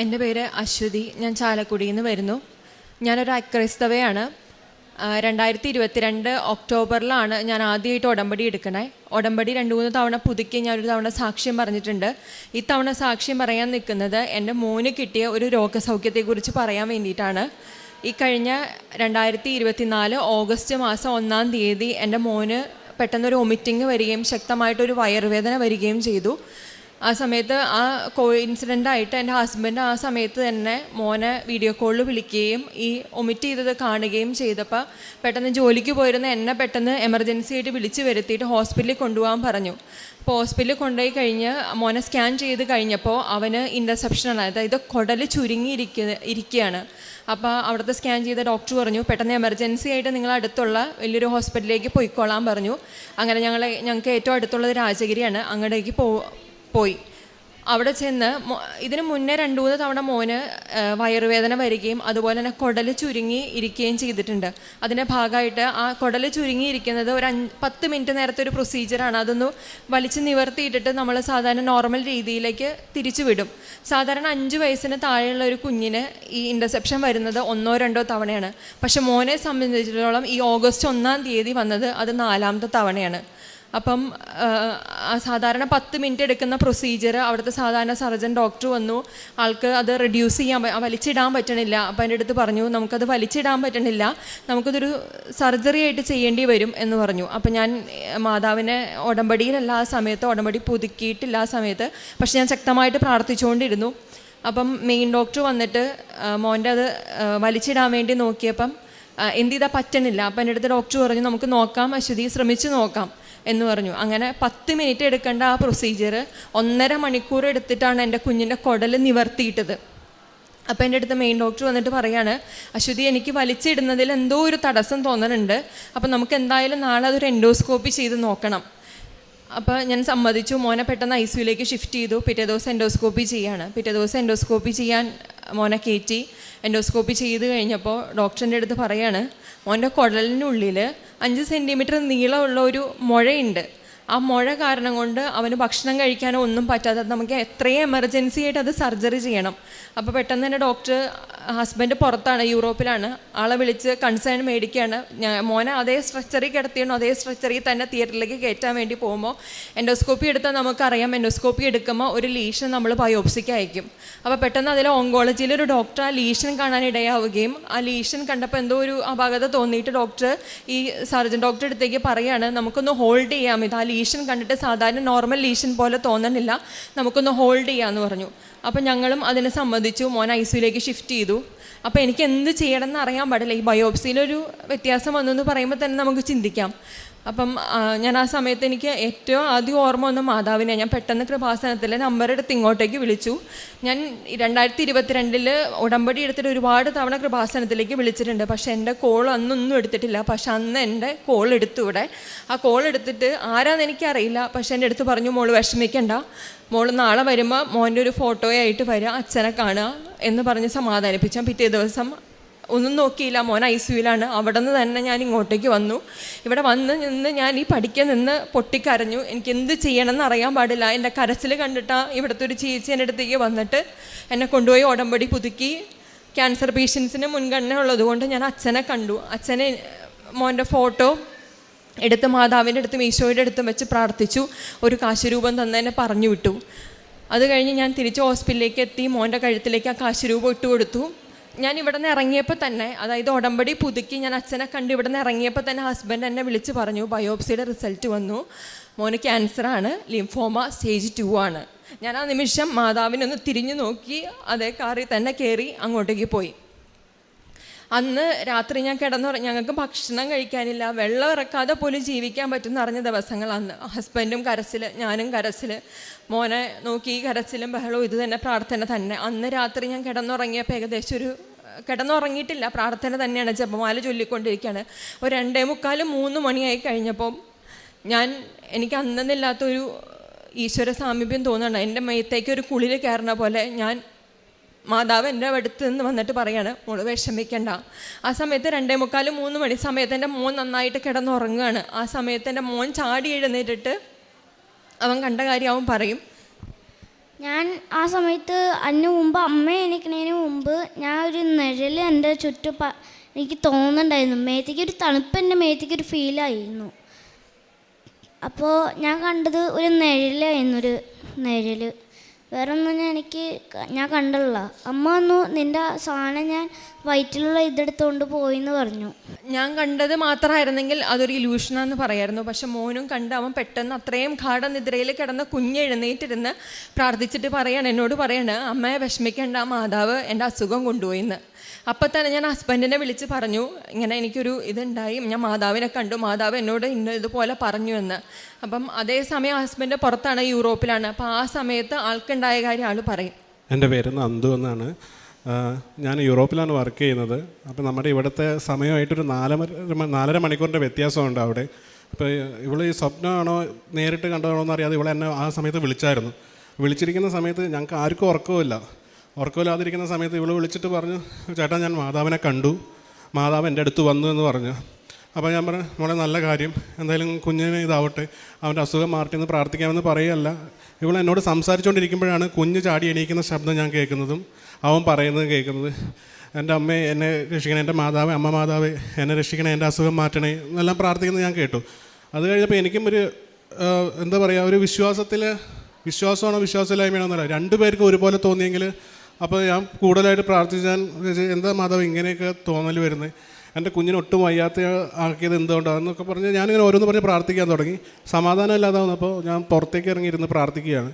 എന്റെ പേര് അശ്വതി. ഞാൻ ചാലക്കുടിയിൽ നിന്ന് വരുന്നു. ഞാനൊരു അക്രൈസ്തവയാണ്. രണ്ടായിരത്തി ഇരുപത്തിരണ്ട് ഒക്ടോബറിലാണ് ഞാൻ ആദ്യമായിട്ട് ഉടമ്പടി എടുക്കണേ. ഉടമ്പടി രണ്ട് മൂന്ന് തവണ പുതുക്കി ഞാൻ ഒരു തവണ സാക്ഷ്യം പറഞ്ഞിട്ടുണ്ട്. ഈ തവണ സാക്ഷ്യം പറയാൻ നിൽക്കുന്നത് എന്റെ മോന് കിട്ടിയ ഒരു രോഗസൗഖ്യത്തെക്കുറിച്ച് പറയാൻ വേണ്ടിയിട്ടാണ്. ഈ കഴിഞ്ഞ രണ്ടായിരത്തി ഇരുപത്തിനാല് ഓഗസ്റ്റ് മാസം ഒന്നാം തീയതി എന്റെ മോന് പെട്ടെന്നൊരു ഒമിറ്റിങ് വരികയും ശക്തമായിട്ടൊരു വയറുവേദന വരികയും ചെയ്തു. ആ സമയത്ത് ആ കോ ആയിട്ട് എന്റെ ഹസ്ബൻഡ് ആ സമയത്ത് തന്നെ മോനെ വീഡിയോ കോളിൽ വിളിക്കുകയും ഈ ഒമിറ്റ് ചെയ്തത് കാണുകയും ചെയ്തപ്പോൾ പെട്ടെന്ന് ജോലിക്ക് പോയിരുന്ന എന്നെ പെട്ടെന്ന് എമർജൻസി ആയിട്ട് വിളിച്ച് വരുത്തിയിട്ട് ഹോസ്പിറ്റലിൽ കൊണ്ടുപോകാൻ പറഞ്ഞു. അപ്പോൾ ഹോസ്പിറ്റലിൽ കൊണ്ടുപോയി കഴിഞ്ഞ് മോനെ സ്കാൻ ചെയ്ത് കഴിഞ്ഞപ്പോൾ അവന് ഇന്റർസെപ്ഷനാണ് അതായത് കുടൽ ചുരുങ്ങിയിരിക്ക ഇരിക്കുകയാണ്. അപ്പോൾ അവിടുത്തെ സ്കാൻ ചെയ്ത ഡോക്ടർ പറഞ്ഞു പെട്ടെന്ന് എമർജൻസി ആയിട്ട് നിങ്ങൾ അടുത്തുള്ള വലിയൊരു ഹോസ്പിറ്റലിലേക്ക് പോയിക്കോളാൻ പറഞ്ഞു. അങ്ങനെ ഞങ്ങളെ ഞങ്ങൾക്ക് ഏറ്റവും അടുത്തുള്ളത് രാജഗിരിയാണ്. അങ്ങോട്ടേക്ക് പോ പോയി. അവിടെ ചെന്ന് ഇതിന് മുന്നേ രണ്ടു മൂന്ന് തവണ മോന് വയറുവേദന വരികയും അതുപോലെ തന്നെ കുടൽ ചുരുങ്ങി ഇരിക്കുകയും ചെയ്തിട്ടുണ്ട്. അതിന്റെ ഭാഗമായിട്ട് ആ കുടൽ ചുരുങ്ങി ഇരിക്കുന്നത് ഒരു അഞ്ച് പത്ത് മിനിറ്റ് നേരത്തെ ഒരു പ്രൊസീജിയറാണ് അതൊന്ന് വലിച്ച് നിവർത്തിയിട്ടിട്ട് നമ്മൾ സാധാരണ നോർമൽ രീതിയിലേക്ക് തിരിച്ചു വിടും. സാധാരണ അഞ്ച് വയസ്സിന് താഴെയുള്ള ഒരു കുഞ്ഞിന് ഈ ഇന്റർസെപ്ഷൻ വരുന്നത് ഒന്നോ രണ്ടോ തവണയാണ്. പക്ഷെ മോനെ സംബന്ധിച്ചിടത്തോളം ഈ ഓഗസ്റ്റ് ഒന്നാം തീയതി വന്നത് അത് നാലാമത്തെ തവണയാണ്. അപ്പം സാധാരണ പത്ത് മിനിറ്റ് എടുക്കുന്ന പ്രൊസീജിയർ അവിടുത്തെ സാധാരണ സർജൻ ഡോക്ടർ വന്നു. ആൾക്ക് അത് റെഡ്യൂസ് ചെയ്യാൻ വലിച്ചിടാൻ പറ്റണില്ല. അപ്പം എന്റെ അടുത്ത് പറഞ്ഞു നമുക്കത് വലിച്ചിടാൻ പറ്റണില്ല. നമുക്കതൊരു സർജറി ആയിട്ട് ചെയ്യേണ്ടി വരും എന്ന് പറഞ്ഞു. അപ്പം ഞാൻ മാതാവിനെ ഉടമ്പടിയിലല്ല ആ സമയത്ത് ഉടമ്പടി പുതുക്കിയിട്ടില്ല ആ സമയത്ത്. പക്ഷെ ഞാൻ ശക്തമായിട്ട് പ്രാർത്ഥിച്ചുകൊണ്ടിരുന്നു. അപ്പം മെയിൻ ഡോക്ടർ വന്നിട്ട് മോന്റെ അത് വലിച്ചിടാൻ വേണ്ടി നോക്കിയപ്പം എന്ത് ചെയ്താൽ പറ്റണില്ല? അപ്പം എന്റെ അടുത്ത് ഡോക്ടർ പറഞ്ഞു നമുക്ക് നോക്കാം അശ്വതി ശ്രമിച്ചു നോക്കാം. എന്ന് പറഞ്ഞു. അങ്ങനെ പത്ത് മിനിറ്റ് എടുക്കേണ്ട ആ പ്രൊസീജിയർ ഒന്നര മണിക്കൂർ എടുത്തിട്ടാണ് എന്റെ കുഞ്ഞിന്റെ കുടൽ നിവർത്തിയിട്ടത്. അപ്പോൾ എന്റെ അടുത്ത് മെയിൻ ഡോക്ടർ വന്നിട്ട് പറയാണ് അശ്വതി എനിക്ക് വലിച്ചിടുന്നതിൽ എന്തോ ഒരു തടസ്സം തോന്നലുണ്ട്. അപ്പോൾ നമുക്ക് എന്തായാലും നാളെ അതൊരു എൻഡോസ്കോപ്പി ചെയ്ത് നോക്കണം. അപ്പോൾ ഞാൻ സമ്മതിച്ചു. മോനെ പെട്ടെന്ന് ഐ സിയുലേക്ക് ഷിഫ്റ്റ് ചെയ്തു. പിറ്റേ ദിവസം എൻഡോസ്കോപ്പി ചെയ്യാണ്. പിറ്റേ ദിവസം എൻഡോസ്കോപ്പി ചെയ്യാൻ മോനെ കയറ്റി എൻഡോസ്കോപ്പി ചെയ്ത് കഴിഞ്ഞപ്പോൾ ഡോക്ടറിന്റെ അടുത്ത് പറയാണ് മോന്റെ കുടലിനുള്ളിൽ അഞ്ച് സെന്റിമീറ്റർ നീളമുള്ള ഒരു മുഴയുണ്ട്. ആ മുഴ കാരണം കൊണ്ട് അവന് ഭക്ഷണം കഴിക്കാനോ ഒന്നും പറ്റാതെ നമുക്ക് എത്രയും എമർജൻസി ആയിട്ട് അത് സർജറി ചെയ്യണം. അപ്പോൾ പെട്ടെന്ന് തന്നെ ഡോക്ടർ ഹസ്ബൻഡ് പുറത്താണ് യൂറോപ്പിലാണ്. ആളെ വിളിച്ച് കൺസേൺ മേടിക്കുകയാണ് ഞാൻ മോനെ അതേ സ്ട്രക്ചറിൽ കിടത്തിയണോ അതേ സ്ട്രക്ചറിൽ തന്നെ തിയേറ്ററിലേക്ക് കയറ്റാൻ വേണ്ടി പോകുമ്പോൾ എൻഡോസ്കോപ്പി എടുത്താൽ നമുക്കറിയാം. എൻഡോസ്കോപ്പി എടുക്കുമ്പോൾ ഒരു ലീഷൻ നമ്മൾ ബയോപ്സിക്ക് അയക്കും. അപ്പോൾ പെട്ടെന്ന് അതിൽ ഓങ്കോളജിയിൽ ഒരു ഡോക്ടർ ആ ലീഷൻ കാണാൻ ഇടയാവുകയും ആ ലീഷൻ കണ്ടപ്പോൾ എന്തോ ഒരു അപാകത തോന്നിയിട്ട് ഡോക്ടർ ഈ സർജൻ ഡോക്ടർ അടുത്തേക്ക് പറയുകയാണ് നമുക്കൊന്ന് ഹോൾഡ് ചെയ്യാം. ഇത് ആ ലീഷൻ കണ്ടിട്ട് സാധാരണ നോർമൽ ലീഷൻ പോലെ തോന്നണില്ല. നമുക്കൊന്ന് ഹോൾഡ് ചെയ്യാമെന്ന് പറഞ്ഞു. അപ്പം ഞങ്ങളും അതിനെ സമ്മതിച്ചു. മോൻ ഐ സിയിലേക്ക് ഷിഫ്റ്റ് ചെയ്തു. അപ്പോൾ എനിക്ക് എന്ത് ചെയ്യണമെന്ന് അറിയാൻ പാടില്ല. ഈ ബയോപ്സിയിലൊരു വ്യത്യാസം വന്നു എന്ന് പറയുമ്പോൾ തന്നെ നമുക്ക് ചിന്തിക്കാം. അപ്പം ഞാൻ ആ സമയത്ത് എനിക്ക് ഏറ്റവും ആദ്യം ഓർമ്മ വന്ന മാതാവിനെ ഞാൻ പെട്ടെന്ന് കൃപാസനത്തിൽ നമ്പർ എടുത്ത് ഇങ്ങോട്ടേക്ക് വിളിച്ചു. ഞാൻ രണ്ടായിരത്തി ഇരുപത്തിരണ്ടിൽ ഉടമ്പടി എടുത്തിട്ട് ഒരുപാട് തവണ കൃപാസനത്തിലേക്ക് വിളിച്ചിട്ടുണ്ട്. പക്ഷേ എന്റെ കോൾ അന്നൊന്നും എടുത്തിട്ടില്ല. പക്ഷെ അന്ന് എന്റെ കോൾ എടുത്തു ഇവിടെ. ആ കോൾ എടുത്തിട്ട് ആരാന്ന് എനിക്കറിയില്ല. പക്ഷെ എന്റെ അടുത്ത് പറഞ്ഞു മോൾ വിഷമിക്കണ്ട. മോൾ നാളെ വരുമ്പോൾ മോന്റെ ഒരു ഫോട്ടോയായിട്ട് വരിക അച്ഛനെ കാണുക എന്ന് പറഞ്ഞ് സമാധാനിപ്പിച്ചാൽ പിറ്റേ ദിവസം ഒന്നും നോക്കിയില്ല. മോൻ ഐ സിയുലാണ് അവിടെ നിന്ന് തന്നെ ഞാൻ ഇങ്ങോട്ടേക്ക് വന്നു. ഇവിടെ വന്ന് നിന്ന് ഞാൻ ഈ പഠിക്കാൻ നിന്ന് പൊട്ടിക്കരഞ്ഞു. എനിക്ക് എന്ത് ചെയ്യണമെന്ന് അറിയാൻ പാടില്ല. എന്റെ കരച്ചിൽ കണ്ടിട്ടാ ഇവിടുത്തെ ഒരു ചേച്ചി എന്റെ അടുത്തേക്ക് വന്നിട്ട് എന്നെ കൊണ്ടുപോയി ഉടമ്പടി പുതുക്കി. ക്യാൻസർ പേഷ്യൻസിന് മുൻഗണന ഉള്ളതുകൊണ്ട് ഞാൻ അച്ഛനെ കണ്ടു. അച്ഛനെ മോന്റെ ഫോട്ടോ എടുത്ത് മാതാവിന്റെ അടുത്തും ഈശോയുടെ അടുത്തും വെച്ച് പ്രാർത്ഥിച്ചു. ഒരു കാശുരൂപം തന്നെ പറഞ്ഞു വിട്ടു. അത് കഴിഞ്ഞ് ഞാൻ തിരിച്ച് ഹോസ്പിറ്റലിലേക്ക് എത്തി. മോന്റെ കഴുത്തിലേക്ക് ആ കാശുരൂപം ഇട്ട് കൊടുത്തു ഞാൻ ഇവിടെ നിന്ന് ഇറങ്ങിയപ്പോൾ തന്നെ അതായത് ഉടമ്പടി പുതുക്കി ഞാൻ അച്ഛനെ കണ്ട് ഇവിടെ നിന്ന് ഇറങ്ങിയപ്പോൾ തന്നെ ഹസ്ബൻഡ് എന്നെ വിളിച്ച് പറഞ്ഞു ബയോപ്സിയുടെ റിസൾട്ട് വന്നു. മോന് ക്യാൻസറാണ് ലിംഫോമ സ്റ്റേജ് ടു ആണ്. ഞാൻ ആ നിമിഷം മാതാവിനൊന്ന് തിരിഞ്ഞു നോക്കി അതേ കാറിൽ തന്നെ കയറി അങ്ങോട്ടേക്ക് പോയി. അന്ന് രാത്രി ഞാൻ കിടന്നു ഞങ്ങൾക്ക് ഭക്ഷണം കഴിക്കാനില്ല വെള്ളം ഇറക്കാതെ പോലും ജീവിക്കാൻ പറ്റുന്ന അറിഞ്ഞ അന്ന്. ഹസ്ബൻഡും കരച്ചിൽ ഞാനും കരച്ചിൽ മോനെ നോക്കി കരച്ചിലും ബഹളവും ഇത് തന്നെ പ്രാർത്ഥന തന്നെ. അന്ന് രാത്രി ഞാൻ കിടന്നുറങ്ങിയപ്പോൾ ഏകദേശം ഒരു കിടന്നുറങ്ങിയിട്ടില്ല. പ്രാർത്ഥന തന്നെയാണ് ജപമാല ചൊല്ലിക്കൊണ്ടിരിക്കുകയാണ് ഒരു രണ്ടേ മുക്കാലും മൂന്ന് മണിയായി കഴിഞ്ഞപ്പം ഞാൻ എനിക്ക് അന്നെന്നില്ലാത്തൊരു ഈശ്വര സാമീപ്യം തോന്നുന്നുണ്ട് എന്റെ മയത്തേക്ക് ഒരു കുളിൽ കയറുന്ന പോലെ ഞാൻ മാതാവ് എന്റെ അടുത്ത് നിന്ന് വന്നിട്ട് പറയാണ് മോൾ വിഷമിക്കണ്ട. ആ സമയത്ത് രണ്ടേ മുക്കാലും മൂന്ന് മണി സമയത്ത് എന്റെ മോൻ നന്നായിട്ട് കിടന്നുറങ്ങുകയാണ്. ആ സമയത്ത് എന്റെ മോൻ ചാടി എഴുന്നേറ്റിട്ട് അവൻ കണ്ട കാര്യം അവൻ പറയും. ഞാൻ ആ സമയത്ത് അതിന് മുമ്പ് അമ്മ എണീക്കണതിന് മുമ്പ് ഞാൻ ഒരു നിഴൽ എന്റെ ചുറ്റും എനിക്ക് തോന്നുന്നുണ്ടായിരുന്നു. മേത്തേക്ക് ഒരു തണുപ്പ് എന്റെ മേത്തേക്ക് ഒരു ഫീലായിരുന്നു അപ്പോൾ ഞാൻ കണ്ടത് ഒരു നിഴലായിരുന്നു ഒരു നിഴൽ വേറെ ഒന്നും ഞാൻ എനിക്ക് ഞാൻ കണ്ടില്ല അമ്മ വന്നു നിന്റെ സാധനം ഞാൻ വയറ്റിലുള്ള ഇതെടുത്തുകൊണ്ട് പോയി എന്ന് പറഞ്ഞു. ഞാൻ കണ്ടത് മാത്രമായിരുന്നെങ്കിൽ അതൊരു ഇലൂഷനാന്ന് പറയായിരുന്നു. പക്ഷെ മോനും കണ്ട് അവൻ പെട്ടെന്ന് അത്രയും ഗാഠനിദ്രയിൽ കിടന്ന് കുഞ്ഞ് എഴുന്നേറ്റിരുന്ന് പ്രാർത്ഥിച്ചിട്ട് പറയാണ് എന്നോട് പറയാണ് അമ്മയെ വിഷമിക്കേണ്ട മാതാവ് എന്റെ അസുഖം കൊണ്ടുപോയിന്ന്. അപ്പം തന്നെ ഞാൻ ഹസ്ബൻഡിനെ വിളിച്ച് പറഞ്ഞു ഇങ്ങനെ എനിക്കൊരു ഇതുണ്ടായി ഞാൻ മാതാവിനെ കണ്ടു മാതാവ് എന്നോട് ഇന്ന ഇതുപോലെ പറഞ്ഞു എന്ന്. അപ്പം അതേ അതേസമയം ഹസ്ബൻഡ് പുറത്താണ് യൂറോപ്പിലാണ്. അപ്പം ആ സമയത്ത് ആൾക്കുണ്ടായ കാര്യം ആൾ പറയും. എന്റെ പേര് നന്ദു എന്നാണ്. ഞാൻ യൂറോപ്പിലാണ് വർക്ക് ചെയ്യുന്നത്. അപ്പോൾ നമ്മുടെ ഇവിടുത്തെ സമയമായിട്ടൊരു നാലര നാലര മണിക്കൂറിന്റെ വ്യത്യാസമുണ്ട് അവിടെ. അപ്പോൾ ഇവൾ ഈ സ്വപ്നമാണോ നേരിട്ട് കണ്ടതാണോ എന്ന് അറിയാതെ ഇവളെ എന്നെ ആ സമയത്ത് വിളിച്ചായിരുന്നു. വിളിച്ചിരിക്കുന്ന സമയത്ത് ഞങ്ങൾക്ക് ആർക്കും ഉറക്കമില്ല ഉറക്കമില്ലാതിരിക്കുന്ന സമയത്ത് ഇവൾ വിളിച്ചിട്ട് പറഞ്ഞു ചേട്ടാ ഞാൻ മാതാവിനെ കണ്ടു. മാതാവ് എന്റെ അടുത്ത് വന്നു എന്ന് പറഞ്ഞു. അപ്പോൾ ഞാൻ പറഞ്ഞു മോളെ നല്ല കാര്യം. എന്തായാലും കുഞ്ഞിന് ഇതാവട്ടെ. അവന്റെ അസുഖം മാറ്റിയെന്ന് പ്രാർത്ഥിക്കാമെന്ന് പറയുകയല്ല ഇവൾ എന്നോട് സംസാരിച്ചുകൊണ്ടിരിക്കുമ്പോഴാണ് കുഞ്ഞ് ചാടി എണീക്കുന്ന ശബ്ദം ഞാൻ കേൾക്കുന്നതും അവൻ പറയുന്നത് കേൾക്കുന്നത്. എന്റെ അമ്മ എന്നെ രക്ഷിക്കണേ എന്റെ മാതാവ് അമ്മ മാതാവ് എന്നെ രക്ഷിക്കണേ എന്റെ അസുഖം മാറ്റണേ എന്നെല്ലാം പ്രാർത്ഥിക്കുന്നത് ഞാൻ കേട്ടു. അത് കഴിഞ്ഞപ്പോൾ എനിക്കും ഒരു എന്താ പറയുക ഒരു വിശ്വാസത്തിൽ വിശ്വാസമാണോ വിശ്വാസമില്ലായ്മയാണോ എന്നല്ല രണ്ടുപേർക്കും ഒരുപോലെ തോന്നിയെങ്കിൽ അപ്പോൾ ഞാൻ കൂടുതലായിട്ട് പ്രാർത്ഥിച്ചാൽ എന്താ മാതാവ് ഇങ്ങനെയൊക്കെ തോന്നൽ വരുന്നത് എന്റെ കുഞ്ഞിന് ഒട്ടും വയ്യാത്ത ആക്കിയത് എന്തുകൊണ്ടാണെന്നൊക്കെ പറഞ്ഞ് ഞാനിങ്ങനെ ഓരോന്ന് പറഞ്ഞ് പ്രാർത്ഥിക്കാൻ തുടങ്ങി. സമാധാനം ഇല്ലാതെ വന്നപ്പോൾ ഞാൻ പുറത്തേക്ക് ഇറങ്ങിയിരുന്ന് പ്രാർത്ഥിക്കുകയാണ്.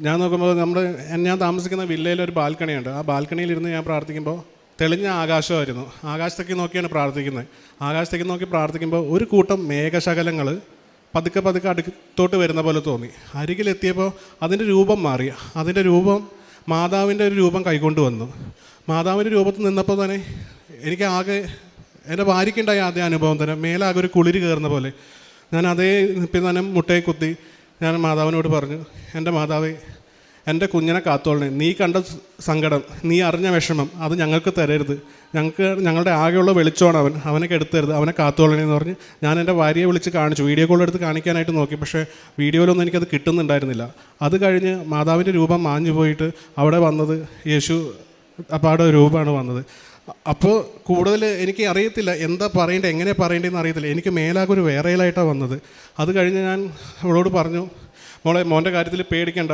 ഞാൻ നോക്കുമ്പോൾ നമ്മുടെ ഞാൻ താമസിക്കുന്ന വില്ലയിൽ ഒരു ബാൽക്കണിയുണ്ട്. ആ ബാൽക്കണിയിലിരുന്ന് ഞാൻ പ്രാർത്ഥിക്കുമ്പോൾ തെളിഞ്ഞ ആകാശമായിരുന്നു. ആകാശത്തേക്ക് നോക്കിയാണ് പ്രാർത്ഥിക്കുന്നത്. ആകാശത്തേക്ക് നോക്കി പ്രാർത്ഥിക്കുമ്പോൾ ഒരു കൂട്ടം മേഘശകലങ്ങൾ പതുക്കെ പതുക്കെ അടുത്തോട്ട് വരുന്ന പോലെ തോന്നി. അരികിലെത്തിയപ്പോൾ അതിന്റെ രൂപം മാറി. അതിന്റെ രൂപം മാതാവിന്റെ ഒരു രൂപം കൈകൊണ്ട് വന്നു. മാതാവിന്റെ രൂപത്തിൽ നിന്നപ്പോൾ തന്നെ എനിക്ക് ആകെ എന്റെ ഭാര്യയ്ക്കുണ്ടായ ആദ്യ അനുഭവം തന്നെ മേലാകെ ഒരു കുളിര് കയറുന്ന പോലെ. ഞാൻ അതേ നിപ്പിൽ തന്നെ മുട്ടയെ കുത്തി ഞാൻ മാതാവിനോട് പറഞ്ഞു എന്റെ മാതാവേ എന്റെ കുഞ്ഞിനെ കാത്തോളണേ. നീ കണ്ട സങ്കടം നീ അറിഞ്ഞ വിഷമം അത് ഞങ്ങൾക്ക് തരരുത്. ഞങ്ങൾക്ക് ഞങ്ങളുടെ ആകെയുള്ള വെളിച്ചമാണ് അവൻ. അവനെ എടുത്തരുത് അവനെ കാത്തോളണേ എന്ന് പറഞ്ഞ് ഞാൻ എന്റെ ഭാര്യയെ വിളിച്ച് കാണിച്ചു. വീഡിയോ കോൾ എടുത്ത് കാണിക്കാനായിട്ട് നോക്കി. പക്ഷേ വീഡിയോയിലൊന്നും എനിക്കത് കിട്ടുന്നുണ്ടായിരുന്നില്ല. അത് കഴിഞ്ഞ് മാതാവിന്റെ രൂപം മാഞ്ഞു പോയിട്ട് അവിടെ വന്നത് യേശു അപ്പാടെ രൂപമാണ് വന്നത്. അപ്പോൾ കൂടുതൽ എനിക്ക് അറിയത്തില്ല. എന്താ പറയേണ്ടത് എങ്ങനെ പറയേണ്ടതെന്ന് അറിയത്തില്ല. എനിക്ക് മേലാകെ ഒരു വേറെയിലായിട്ടാണ് വന്നത്. അത് കഴിഞ്ഞ് ഞാൻ അവളോട് പറഞ്ഞു മോളെ മോന്റെ കാര്യത്തിൽ പേടിക്കണ്ട.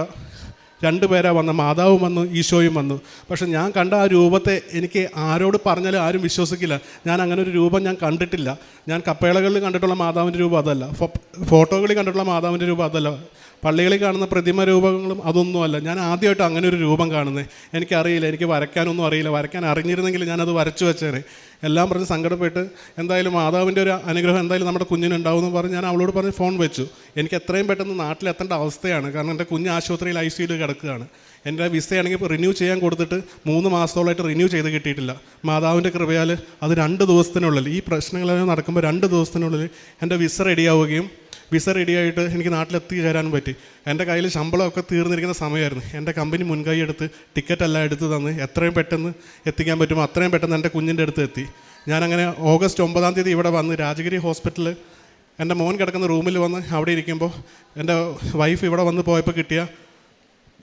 രണ്ടു പേരാ വന്ന മാതാവും വന്നു ഈശോയും വന്നു. പക്ഷെ ഞാൻ കണ്ട ആ രൂപത്തെ എനിക്ക് ആരോട് പറഞ്ഞാലും ആരും വിശ്വസിക്കില്ല. ഞാൻ അങ്ങനെ ഒരു രൂപം ഞാൻ കണ്ടിട്ടില്ല. ഞാൻ കപ്പേളകളിൽ കണ്ടിട്ടുള്ള മാതാവിന്റെ രൂപം അതല്ല. ഫോട്ടോകളിൽ കണ്ടിട്ടുള്ള മാതാവിന്റെ രൂപം അതല്ല. പള്ളികളിൽ കാണുന്ന പ്രതിമ രൂപങ്ങളും അതൊന്നുമല്ല. ഞാൻ ആദ്യമായിട്ട് അങ്ങനെ ഒരു രൂപം കാണുന്നത് എനിക്കറിയില്ല എനിക്ക് വരയ്ക്കാനൊന്നും അറിയില്ല. വരയ്ക്കാൻ അറിഞ്ഞിരുന്നെങ്കിൽ ഞാനത് വരച്ചു വെച്ചേനെ. എല്ലാം പറഞ്ഞ് സങ്കടപ്പെട്ട് എന്തായാലും മാതാവിന്റെ ഒരു അനുഗ്രഹം എന്തായാലും നമ്മുടെ കുഞ്ഞിനുണ്ടാവും എന്ന് പറഞ്ഞ് ഞാൻ അവളോട് പറഞ്ഞ് ഫോൺ വെച്ചു. എനിക്ക് എത്രയും പെട്ടെന്ന് നാട്ടിലെത്തേണ്ട അവസ്ഥയാണ്. കാരണം എന്റെ കുഞ്ഞ് ആശുപത്രിയിൽ ഐ സിയിൽ കിടക്കുകയാണ്. എന്റെ വിസയാണെങ്കിൽ റിന്യൂ ചെയ്യാൻ കൊടുത്തിട്ട് മൂന്ന് മാസത്തോളമായിട്ട് റിന്യൂ ചെയ്ത് കിട്ടിയിട്ടില്ല. മാതാവിന്റെ കൃപയാൽ അത് രണ്ട് ദിവസത്തിനുള്ളിൽ ഈ പ്രശ്നങ്ങളെല്ലാം നടക്കുമ്പോൾ രണ്ട് ദിവസത്തിനുള്ളിൽ എന്റെ വിസ റെഡിയാവുകയും വിസ റെഡിയായിട്ട് എനിക്ക് നാട്ടിലെത്തി ചേരാനും പറ്റി. എന്റെ കയ്യിൽ ശമ്പളമൊക്കെ തീർന്നിരിക്കുന്ന സമയമായിരുന്നു. എന്റെ കമ്പനി മുൻകൈ എടുത്ത് ടിക്കറ്റ് എല്ലാം എടുത്ത് തന്ന് എത്രയും പെട്ടെന്ന് എത്തിക്കാൻ പറ്റുമോ അത്രയും പെട്ടെന്ന് എന്റെ കുഞ്ഞിന്റെ അടുത്ത് എത്തി. ഞാനങ്ങനെ ഓഗസ്റ്റ് ഒമ്പതാം തീയതി ഇവിടെ വന്ന് രാജഗിരി ഹോസ്പിറ്റലിൽ എന്റെ മോൻ കിടക്കുന്ന റൂമിൽ വന്ന് അവിടെ ഇരിക്കുമ്പോൾ എന്റെ വൈഫ് ഇവിടെ വന്ന് പോയപ്പോൾ കിട്ടിയ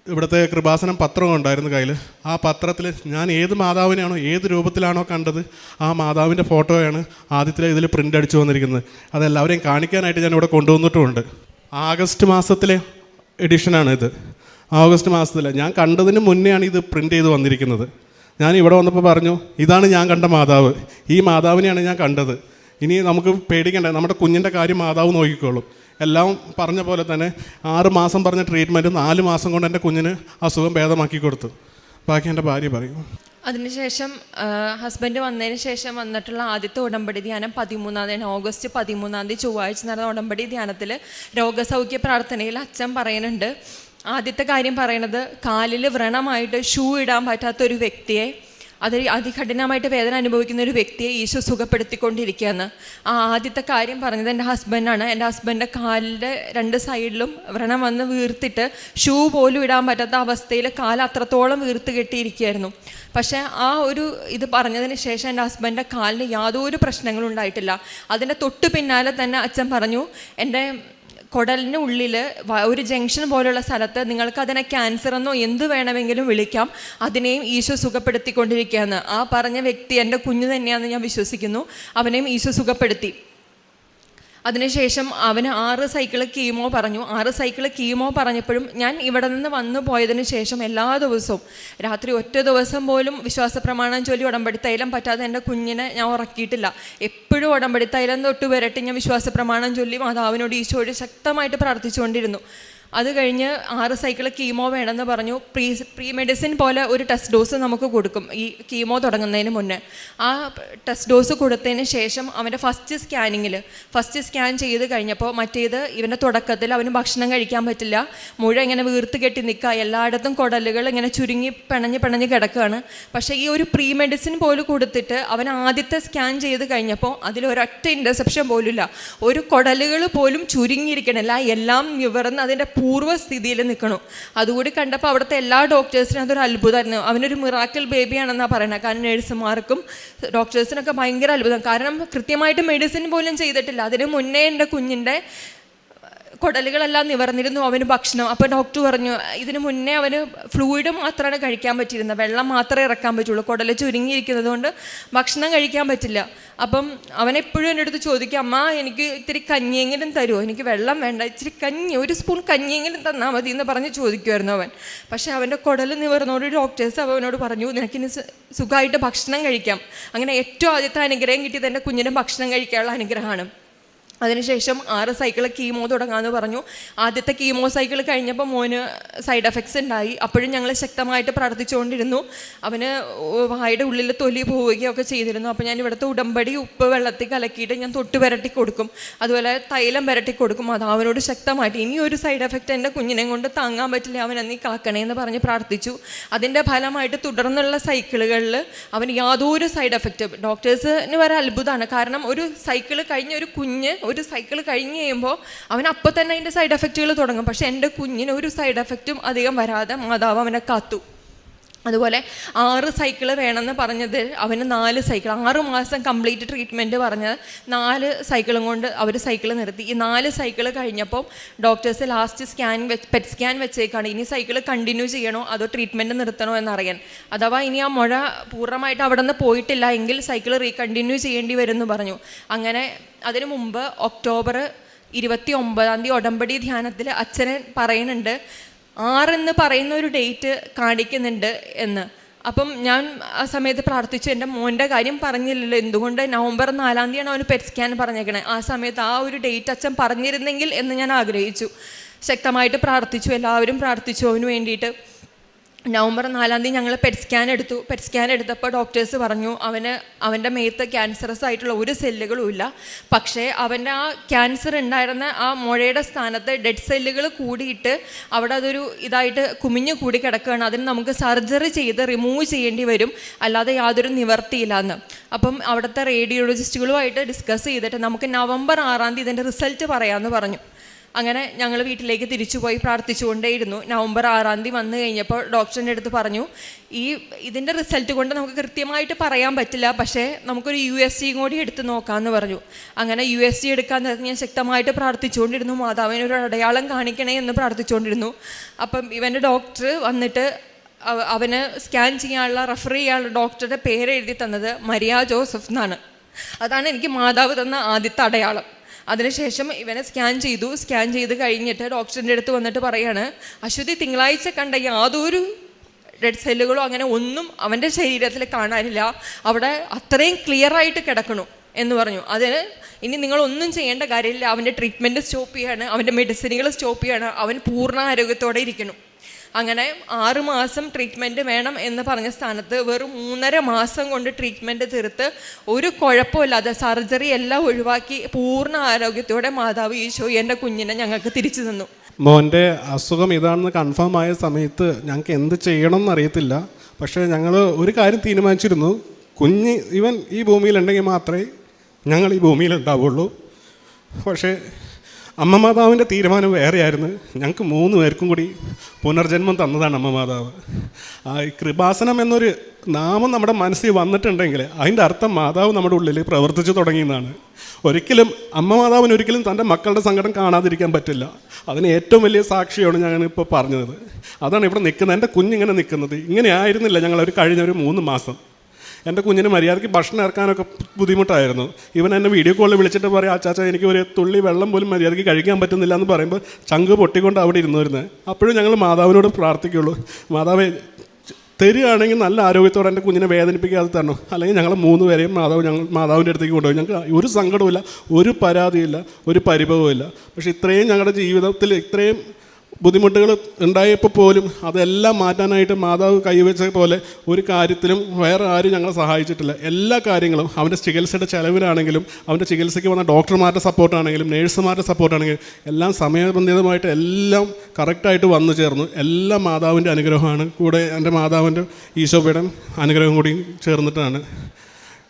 ഇവിടുത്തെ കൃപാസനം പത്രം ഉണ്ടായിരുന്നു കയ്യിൽ ആ പത്രത്തിൽ ഞാൻ ഏത് മാതാവിനെയാണോ ഏത് രൂപത്തിലാണോ കണ്ടത് ആ മാതാവിന്റെ ഫോട്ടോയാണ് ആദ്യത്തിലെ ഇതിൽ പ്രിന്റ് അടിച്ചു വന്നിരിക്കുന്നത്. അതെല്ലാവരെയും കാണിക്കാനായിട്ട് ഞാൻ ഇവിടെ കൊണ്ടുവന്നിട്ടുമുണ്ട്. ആഗസ്റ്റ് മാസത്തിലെ എഡിഷനാണ് ഇത്. ആഗസ്റ്റ് മാസത്തിലെ ഞാൻ കണ്ടതിന് മുന്നെയാണ് ഇത് പ്രിന്റ് ചെയ്ത് വന്നിരിക്കുന്നത്. ഞാൻ ഇവിടെ വന്നപ്പോൾ പറഞ്ഞു ഇതാണ് ഞാൻ കണ്ട മാതാവ്. ഈ മാതാവിനെയാണ് ഞാൻ കണ്ടത്. ഇനി നമുക്ക് പേടിക്കണ്ട നമ്മുടെ കുഞ്ഞിന്റെ കാര്യം മാതാവ് നോക്കിക്കോളും. എല്ലാം പറഞ്ഞ പോലെ തന്നെ ആറ് മാസം പറഞ്ഞ ട്രീറ്റ്മെന്റ് നാല് മാസം കൊണ്ട് എന്റെ കുഞ്ഞിന് അസുഖം ഭേദമാക്കി കൊടുത്തു. ബാക്കി എന്റെ ഭാര്യ പറയും. അതിനുശേഷം ഹസ്ബൻഡ് വന്നതിന് ശേഷം വന്നിട്ടുള്ള ആദ്യത്തെ ഉടമ്പടി ധ്യാനം പതിമൂന്നാം തീയതി ഓഗസ്റ്റ് പതിമൂന്നാം തീയതി ചൊവ്വാഴ്ച നടന്ന ഉടമ്പടി ധ്യാനത്തിൽ രോഗസൗഖ്യ പ്രാർത്ഥനയിൽ അച്ഛൻ പറയുന്നുണ്ട്. ആദ്യത്തെ കാര്യം പറയണത് കാലിൽ വ്രണമായിട്ട് ഷൂ ഇടാൻ പറ്റാത്ത ഒരു വ്യക്തിയെ അത് അതികഠിനമായിട്ട് വേദന അനുഭവിക്കുന്ന ഒരു വ്യക്തിയെ ഈശോ സുഖപ്പെടുത്തിക്കൊണ്ടിരിക്കുകയാണ്. ആ ആദ്യത്തെ കാര്യം പറഞ്ഞത് എന്റെ ഹസ്ബൻഡാണ്. എന്റെ ഹസ്ബൻഡിന്റെ കാലിന്റെ രണ്ട് സൈഡിലും വ്രണം വന്ന് വീർത്തിട്ട് ഷൂ പോലും ഇടാൻ പറ്റാത്ത അവസ്ഥയിൽ കാൽ അത്രത്തോളം വീർത്ത് കെട്ടിയിരിക്കുകയായിരുന്നു. പക്ഷേ ആ ഒരു ഇത് പറഞ്ഞതിന് ശേഷം എന്റെ ഹസ്ബൻഡിന്റെ കാലിന് യാതൊരു പ്രശ്നങ്ങളും ഉണ്ടായിട്ടില്ല. അതിന്റെ തൊട്ട് പിന്നാലെ തന്നെ അച്ഛൻ പറഞ്ഞു എന്റെ കുടലിന് ഉള്ളിൽ ഒരു ജംഗ്ഷൻ പോലുള്ള സ്ഥലത്ത് നിങ്ങൾക്ക് അതിനെ ക്യാൻസർ എന്നോ എന്ത് വേണമെങ്കിലും വിളിക്കാം. അതിനെയും ഈശോ സുഖപ്പെടുത്തിക്കൊണ്ടിരിക്കുകയെന്ന് ആ പറഞ്ഞ വ്യക്തി എന്റെ കുഞ്ഞു തന്നെയാണെന്ന് ഞാൻ വിശ്വസിക്കുന്നു. അവനെയും ഈശോ സുഖപ്പെടുത്തി. അതിനുശേഷം അവന് ആറ് സൈക്കിൾ കീമോ പറഞ്ഞു. ആറ് സൈക്കിൾ കീമോ പറഞ്ഞപ്പോഴും ഞാൻ ഇവിടെ നിന്ന് വന്നു പോയതിന് ശേഷം എല്ലാ ദിവസവും രാത്രി ഒറ്റ ദിവസം പോലും വിശ്വാസ പ്രമാണം ചൊല്ലി ഉടമ്പടി തൈലം പറ്റാതെ എന്റെ കുഞ്ഞിനെ ഞാൻ ഉറക്കിയിട്ടില്ല. എപ്പോഴും ഉടമ്പടി തൈലം തൊട്ട് വരട്ടെ ഞാൻ വിശ്വാസ പ്രമാണം ചൊല്ലി മാതാവിനോട് ഈശോയോട് ശക്തമായിട്ട് പ്രാർത്ഥിച്ചുകൊണ്ടിരുന്നു. അത് കഴിഞ്ഞ് ആറ് സൈക്കിൾ കീമോ വേണമെന്ന് പറഞ്ഞു. പ്രീ പ്രീ മെഡിസിൻ പോലെ ഒരു ടെസ്റ്റ് ഡോസ് നമുക്ക് കൊടുക്കും. ഈ കീമോ തുടങ്ങുന്നതിന് മുന്നേ. ആ ടെസ്റ്റ് ഡോസ് കൊടുത്തതിന് ശേഷം അവന്റെ ഫസ്റ്റ് സ്കാനിങ്ങിൽ ഫസ്റ്റ് സ്കാൻ ചെയ്ത് കഴിഞ്ഞപ്പോൾ മറ്റേത് ഇവന്റെ തുടക്കത്തിൽ അവന് ഭക്ഷണം കഴിക്കാൻ പറ്റില്ല. മുഴ ഇങ്ങനെ വീർത്ത് കെട്ടി നിൽക്കുക. എല്ലായിടത്തും കുടലുകൾ ഇങ്ങനെ ചുരുങ്ങി പിണഞ്ഞ് പിണഞ്ഞ് കിടക്കുകയാണ്. പക്ഷേ ഈ ഒരു പ്രീ മെഡിസിൻ പോലും കൊടുത്തിട്ട് അവൻ ആദ്യത്തെ സ്കാൻ ചെയ്ത് കഴിഞ്ഞപ്പോൾ അതിലൊരൊറ്റ ഇന്റർസെപ്ഷൻ പോലുമില്ല. ഒരു കുടലുകൾ പോലും ചുരുങ്ങിയിരിക്കണില്ല. എല്ലാം നിവർന്ന് അതിന്റെ പൂർവസ്ഥിതിയിൽ നിൽക്കണം. അതുകൂടി കണ്ടപ്പോൾ അവിടുത്തെ എല്ലാ ഡോക്ടേഴ്സിനും അതൊരു അത്ഭുതമായിരുന്നു. അവനൊരു മിറാക്കൽ ബേബിയാണെന്നാണ് പറയുന്നത് കാരണം നേഴ്സുമാർക്കും ഡോക്ടേഴ്സിനൊക്കെ ഭയങ്കര അത്ഭുതം. കാരണം കൃത്യമായിട്ട് മെഡിസിൻ പോലും ചെയ്തിട്ടില്ല. അതിന് മുന്നേ എന്റെ കുഞ്ഞിന്റെ കുടലുകളെല്ലാം നിവർന്നിരുന്നു അവന് ഭക്ഷണം. അപ്പോൾ ഡോക്ടർ പറഞ്ഞു ഇതിന് മുന്നേ അവന് ഫ്ലൂയിഡ് മാത്രമാണ് കഴിക്കാൻ പറ്റിയിരുന്നത്. വെള്ളം മാത്രമേ ഇറക്കാൻ പറ്റുള്ളൂ. കുടൽ ചുരുങ്ങിയിരിക്കുന്നത് കൊണ്ട് ഭക്ഷണം കഴിക്കാൻ പറ്റില്ല. അപ്പം അവനെപ്പോഴും എന്റെ അടുത്ത് ചോദിക്കും അമ്മ എനിക്ക് ഇത്തിരി കഞ്ഞിയെങ്കിലും തരുമോ എനിക്ക് വെള്ളം വേണ്ട. ഇച്ചിരി കഞ്ഞി ഒരു സ്പൂൺ കഞ്ഞിയെങ്കിലും തന്നാൽ മതി എന്ന് പറഞ്ഞ് ചോദിക്കുമായിരുന്നു അവൻ. പക്ഷേ അവന്റെ കുടൽ നിവർന്നോട് ഡോക്ടേഴ്സ് അവനോട് പറഞ്ഞു നിനക്കിനി സുഖമായിട്ട് ഭക്ഷണം കഴിക്കാം. അങ്ങനെ ഏറ്റവും ആദ്യത്തെ അനുഗ്രഹം കിട്ടിയത് എന്റെ കുഞ്ഞിന് ഭക്ഷണം കഴിക്കാനുള്ള അനുഗ്രഹമാണ്. അതിനുശേഷം ആറ് സൈക്കിൾ കീമോ തുടങ്ങാമെന്ന് പറഞ്ഞു. ആദ്യത്തെ കീമോ സൈക്കിൾ കഴിഞ്ഞപ്പോൾ മോന് സൈഡ് എഫക്ട്സ് ഉണ്ടായി. അപ്പോഴും ഞങ്ങൾ ശക്തമായിട്ട് പ്രാർത്ഥിച്ചുകൊണ്ടിരുന്നു. അവന് വായുടെ ഉള്ളിൽ തൊലി പോവുകയൊക്കെ ചെയ്തിരുന്നു. അപ്പോൾ ഞാൻ ഇവിടുത്തെ ഉടമ്പടി ഉപ്പ് വെള്ളത്തിൽ കലക്കിയിട്ട് ഞാൻ തൊട്ട് പുരട്ടി കൊടുക്കും. അതുപോലെ തൈലം പുരട്ടി കൊടുക്കും. അത് അവനോട് ശക്തമായിട്ട് ഇനി ഒരു സൈഡ് എഫക്റ്റ് എന്റെ കുഞ്ഞിനെ കൊണ്ട് താങ്ങാൻ പറ്റില്ല. അവൻ എന്നീ കാക്കണേ എന്ന് പറഞ്ഞ് പ്രാർത്ഥിച്ചു. അതിന്റെ ഫലമായിട്ട് തുടർന്നുള്ള സൈക്കിളുകളിൽ അവന് യാതൊരു സൈഡ് എഫക്റ്റ് ഡോക്ടേഴ്സിന് വരെ അത്ഭുതമാണ്. കാരണം ഒരു സൈക്കിൾ കഴിഞ്ഞ ഒരു കുഞ്ഞ് ഒരു സൈക്കിൾ കഴിഞ്ഞ് കഴിയുമ്പോൾ അവൻ അപ്പോൾ തന്നെ അതിന്റെ സൈഡ് എഫക്റ്റുകൾ തുടങ്ങും. പക്ഷേ എന്റെ കുഞ്ഞിന് ഒരു സൈഡ് എഫക്റ്റും അധികം വരാതെ മാതാവ് അവനെ കാത്തു. അതുപോലെ ആറ് സൈക്കിൾ വേണമെന്ന് പറഞ്ഞത് അവന് നാല് സൈക്കിൾ ആറ് മാസം കംപ്ലീറ്റ് ട്രീറ്റ്മെന്റ് പറഞ്ഞത് നാല് സൈക്കിളും കൊണ്ട് അവർ സൈക്കിൾ നിർത്തി. ഈ നാല് സൈക്കിൾ കഴിഞ്ഞപ്പോൾ ഡോക്ടേഴ്സ് ലാസ്റ്റ് സ്കാൻ വെച്ച് പെറ്റ് സ്കാൻ വെച്ചേക്കാണ്. ഇനി സൈക്കിൾ കണ്ടിന്യൂ ചെയ്യണോ? അതോ ട്രീറ്റ്മെന്റ് നിർത്തണോ എന്നറിയാൻ. അഥവാ ഇനി ആ മുഴ പൂർണമായിട്ട് അവിടെ നിന്ന് പോയിട്ടില്ല എങ്കിൽ സൈക്കിൾ റീകണ്ടിന്യൂ ചെയ്യേണ്ടി വരും എന്ന് പറഞ്ഞു. അങ്ങനെ അതിനു മുമ്പ് ഒക്ടോബർ ഇരുപത്തി ഒമ്പതാം തീയതി ഉടമ്പടി ധ്യാനത്തിൽ അച്ഛനെ പറയുന്നുണ്ട് ആറെന്ന് പറയുന്ന ഒരു ഡേറ്റ് കാണിക്കുന്നുണ്ട് എന്ന്. അപ്പം ഞാൻ ആ സമയത്ത് പ്രാർത്ഥിച്ചു. എന്റെ മോന്റെ കാര്യം പറഞ്ഞില്ലല്ലോ. എന്തുകൊണ്ട് നവംബർ നാലാം തീയതിയാണ് അവന് പെറ്റ് സ്കാൻ പറഞ്ഞേക്കണേ. ആ സമയത്ത് ആ ഒരു ഡേറ്റ് അച്ഛൻ പറഞ്ഞിരുന്നെങ്കിൽ എന്ന് ഞാൻ ആഗ്രഹിച്ചു. ശക്തമായിട്ട് പ്രാർത്ഥിച്ചു. എല്ലാവരും പ്രാർത്ഥിച്ചു. അവന് വേണ്ടിയിട്ട് നവംബർ നാലാം തീയതി ഞങ്ങൾ പെറ്റ് സ്കാൻ എടുത്തു. പെറ്റ് സ്കാൻ എടുത്തപ്പോൾ ഡോക്ടേഴ്സ് പറഞ്ഞു അവന് അവന്റെ മേത്ത് ക്യാൻസറസ് ആയിട്ടുള്ള ഒരു സെല്ലുകളും ഇല്ല. പക്ഷേ അവന്റെ ആ ക്യാൻസർ ഉണ്ടായിരുന്ന ആ മുഴയുടെ സ്ഥാനത്ത് ഡെഡ് സെല്ലുകൾ കൂടിയിട്ട് അവിടെ അതൊരു ഇതായിട്ട് കുമിഞ്ഞു കൂടി കിടക്കുകയാണ്. അതിന് നമുക്ക് സർജറി ചെയ്ത് റിമൂവ് ചെയ്യേണ്ടി വരും. അല്ലാതെ യാതൊരു നിവർത്തിയില്ല എന്ന് അപ്പം അവിടുത്തെ റേഡിയോളജിസ്റ്റുകളുമായിട്ട് ഡിസ്കസ് ചെയ്തിട്ട് നമുക്ക് നവംബർ ആറാം തീയതി ഇതിന്റെ റിസൾട്ട് പറയാമെന്ന് പറഞ്ഞു. അങ്ങനെ ഞങ്ങൾ വീട്ടിലേക്ക് തിരിച്ചുപോയി പ്രാർത്ഥിച്ചുകൊണ്ടേയിരുന്നു. നവംബർ ആറാം തീയതി വന്നു കഴിഞ്ഞപ്പോൾ ഡോക്ടറിന്റെ അടുത്ത് പറഞ്ഞു ഈ ഇതിന്റെ റിസൾട്ട് കൊണ്ട് നമുക്ക് കൃത്യമായിട്ട് പറയാൻ പറ്റില്ല പക്ഷേ നമുക്കൊരു യു എസ് സിയും കൂടി എടുത്ത് നോക്കാമെന്ന് പറഞ്ഞു. അങ്ങനെ യു എസ് സി എടുക്കാൻ നേരത്തെ ഞാൻ ശക്തമായിട്ട് പ്രാർത്ഥിച്ചുകൊണ്ടിരുന്നു മാതാവിനൊരു അടയാളം കാണിക്കണേ എന്ന് പ്രാർത്ഥിച്ചുകൊണ്ടിരുന്നു. അപ്പം ഇവന്റെ ഡോക്ടർ വന്നിട്ട് അവ- അവന് സ്കാൻ ചെയ്യാനുള്ള റെഫർ ചെയ്യാനുള്ള ഡോക്ടറുടെ പേര് എഴുതി തന്നത് മരിയ ജോസഫ് എന്നാണ്. അതാണ് എനിക്ക് മാതാവ് തന്ന ആദ്യത്തെ അടയാളം. അതിനുശേഷം ഇവനെ സ്കാൻ ചെയ്തു. സ്കാൻ ചെയ്ത് കഴിഞ്ഞിട്ട് ഡോക്ടറിന്റെ അടുത്ത് വന്നിട്ട് പറയാണ് അശ്വതി തിങ്കളാഴ്ച കണ്ട യാതൊരു ഡെഡ് സെല്ലുകളോ അങ്ങനെ ഒന്നും അവന്റെ ശരീരത്തിൽ കാണാനില്ല. അവിടെ അത്രയും ക്ലിയർ ആയിട്ട് കിടക്കണു എന്ന് പറഞ്ഞു. അതിന് ഇനി നിങ്ങളൊന്നും ചെയ്യേണ്ട കാര്യമില്ല. അവന്റെ ട്രീറ്റ്മെന്റ് സ്റ്റോപ്പ് ചെയ്യാണ്. അവന്റെ മെഡിസിനുകൾ സ്റ്റോപ്പ് ചെയ്യാണ്. അവൻ പൂർണ ആരോഗ്യത്തോടെ ഇരിക്കണം അങ്ങനെ ആറുമാസം ട്രീറ്റ്മെന്റ് വേണം എന്ന് പറഞ്ഞ സ്ഥാനത്ത് വെറും മൂന്നര മാസം കൊണ്ട് ട്രീറ്റ്മെന്റ് തീർത്ത് ഒരു കുഴപ്പമില്ലാതെ സർജറി എല്ലാം ഒഴിവാക്കി പൂർണ ആരോഗ്യത്തോടെ മാതാവ് ഈശോ എന്റെ കുഞ്ഞിനെ ഞങ്ങൾക്ക് തിരിച്ചു തന്നു. മോന്റെ അസുഖം ഇതാണെന്ന് കൺഫേം ആയ സമയത്ത് ഞങ്ങൾക്ക് എന്ത് ചെയ്യണം എന്നറിയത്തില്ല പക്ഷേ ഞങ്ങൾ ഒരു കാര്യം തീരുമാനിച്ചിരുന്നു. കുഞ്ഞ് ഇവൻ ഈ ഭൂമിയിലുണ്ടെങ്കിൽ മാത്രമേ ഞങ്ങൾ ഈ ഭൂമിയിലുണ്ടാവുള്ളൂ പക്ഷേ അമ്മ മാതാവിന്റെ തീരുമാനം വേറെയായിരുന്നു. ഞങ്ങൾക്ക് മൂന്ന് പേർക്കും കൂടി പുനർജന്മം തന്നതാണ് അമ്മ മാതാവ്. ആ കൃപാസനം എന്നൊരു നാമം നമ്മുടെ മനസ്സിൽ വന്നിട്ടുണ്ടെങ്കിൽ അതിന്റെ അർത്ഥം മാതാവ് നമ്മുടെ ഉള്ളിൽ പ്രവർത്തിച്ചു തുടങ്ങിയെന്നാണ്. ഒരിക്കലും അമ്മ മാതാവിന് ഒരിക്കലും തന്റെ മക്കളുടെ സങ്കടം കാണാതിരിക്കാൻ പറ്റില്ല. അതിന് ഏറ്റവും വലിയ സാക്ഷിയാണ് ഞാനിപ്പോൾ പറഞ്ഞത്. അതാണ് ഇവിടെ നിൽക്കുന്നത്. എന്റെ കുഞ്ഞിങ്ങനെ നിൽക്കുന്നത്. ഇങ്ങനെ ആയിരുന്നില്ല ഞങ്ങൾ ഒരു കഴിഞ്ഞ ഒരു മൂന്ന് മാസം. എന്റെ കുഞ്ഞിന് മര്യാദയ്ക്ക് ഭക്ഷണം ഇറക്കാനൊക്കെ ബുദ്ധിമുട്ടായിരുന്നു. ഇവൻ എന്നെ വീഡിയോ കോളിൽ വിളിച്ചിട്ട് പറയും അച്ചാച്ച എനിക്ക് ഒരു തുള്ളി വെള്ളം പോലും മര്യാദയ്ക്ക് കഴിക്കാൻ പറ്റുന്നില്ല എന്ന് പറയുമ്പോൾ ചങ്ക് പൊട്ടിക്കൊണ്ട് അവിടെ ഇരുന്നു വരുന്നത് അപ്പോഴും ഞങ്ങൾ മാതാവിനോട് പ്രാർത്ഥിക്കുകയുള്ളൂ മാതാവേ തരികയാണെങ്കിൽ നല്ല ആരോഗ്യത്തോടെ എന്റെ കുഞ്ഞിനെ വേദനിപ്പിക്കാതെ തരണം. അല്ലെങ്കിൽ ഞങ്ങൾ മൂന്ന് പേരെയും മാതാവ് ഞങ്ങൾ മാതാവിന്റെ അടുത്തേക്ക് കൊണ്ടുപോയി ഞങ്ങൾക്ക് ഒരു സങ്കടവുമില്ല ഒരു പരാതിയില്ല ഒരു പരിഭവമില്ല പക്ഷേ ഇത്രയും ഞങ്ങളുടെ ജീവിതത്തിൽ ഇത്രയും ബുദ്ധിമുട്ടുകൾ ഉണ്ടായപ്പോൾ പോലും അതെല്ലാം മാറ്റാനായിട്ട് മാതാവ് കൈവച്ച പോലെ ഒരു കാര്യത്തിലും വേറെ ആരും ഞങ്ങളെ സഹായിച്ചിട്ടില്ല. എല്ലാ കാര്യങ്ങളും അവന്റെ ചികിത്സയുടെ ചിലവിലാണെങ്കിലും അവന്റെ ചികിത്സയ്ക്ക് വന്ന ഡോക്ടർമാരുടെ സപ്പോർട്ടാണെങ്കിലും നേഴ്സുമാരുടെ സപ്പോർട്ടാണെങ്കിലും എല്ലാം സമയബന്ധിതമായിട്ട് എല്ലാം കറക്റ്റായിട്ട് വന്നു ചേർന്നു. എല്ലാം മാതാവിന്റെ അനുഗ്രഹമാണ്. കൂടെ എന്റെ മാതാവിന്റെ ഈശോയുടെ അനുഗ്രഹം കൂടി ചേർന്നിട്ടാണ്.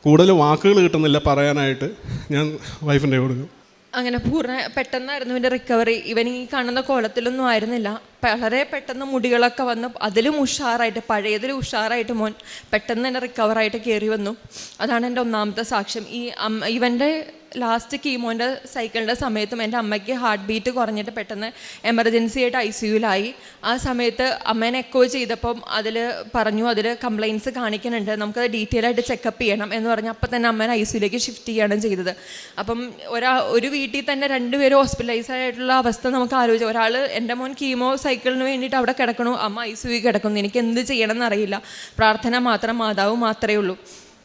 കൂടുതൽ വാക്കുകൾ കിട്ടുന്നില്ല പറയാനായിട്ട് ഞാൻ വൈഫിന്റെ കൊടുക്കും അങ്ങനെ പൂർണ പെട്ടെന്നായിരുന്നു ഇവന്റെ റിക്കവറി ഇവൻ ഈ കാണുന്ന കോലത്തിലൊന്നും ആയിരുന്നില്ല. വളരെ പെട്ടെന്ന് മുടികളൊക്കെ വന്ന് അതിലും ഉഷാറായിട്ട് പഴയതിലും ഉഷാറായിട്ട് മോൻ പെട്ടെന്ന് തന്നെ റിക്കവറായിട്ട് കയറി വന്നു. അതാണ് എന്റെ ഒന്നാമത്തെ സാക്ഷ്യം. ഈ ഇവന്റെ ലാസ്റ്റ് കീമോന്റെ സൈക്കിളിന്റെ സമയത്തും എന്റെ അമ്മയ്ക്ക് ഹാർട്ട് ബീറ്റ് കുറഞ്ഞിട്ട് പെട്ടെന്ന് എമർജൻസി ആയിട്ട് ഐ സിയുലായി ആ സമയത്ത് അമ്മേനെ എക്കോ ചെയ്തപ്പം അതിൽ പറഞ്ഞു അതിൽ കംപ്ലയിൻസ് കാണിക്കുന്നുണ്ട്. നമുക്കത് ഡീറ്റെയിൽ ആയിട്ട് ചെക്കപ്പ് ചെയ്യണം എന്ന് പറഞ്ഞ് അപ്പം തന്നെ അമ്മേനെ ഐ സിയിലേക്ക് ഷിഫ്റ്റ് ചെയ്യാണ് ചെയ്തത്. അപ്പം ഒരാ ഒരു വീട്ടിൽ തന്നെ രണ്ടുപേരും ഹോസ്പിറ്റലൈസ് ആയിട്ടുള്ള അവസ്ഥ നമുക്ക് ആലോചിച്ചു ഒരാൾ എന്റെ മോൻ കീമോ സൈക്കിളിന് വേണ്ടിയിട്ട് അവിടെ കിടക്കണു അമ്മ ഐ സിയു കിടക്കുന്നു എനിക്ക് എന്ത് ചെയ്യണം എന്നറിയില്ല പ്രാർത്ഥന മാത്രം മാതാവ് മാത്രമേ ഉള്ളൂ.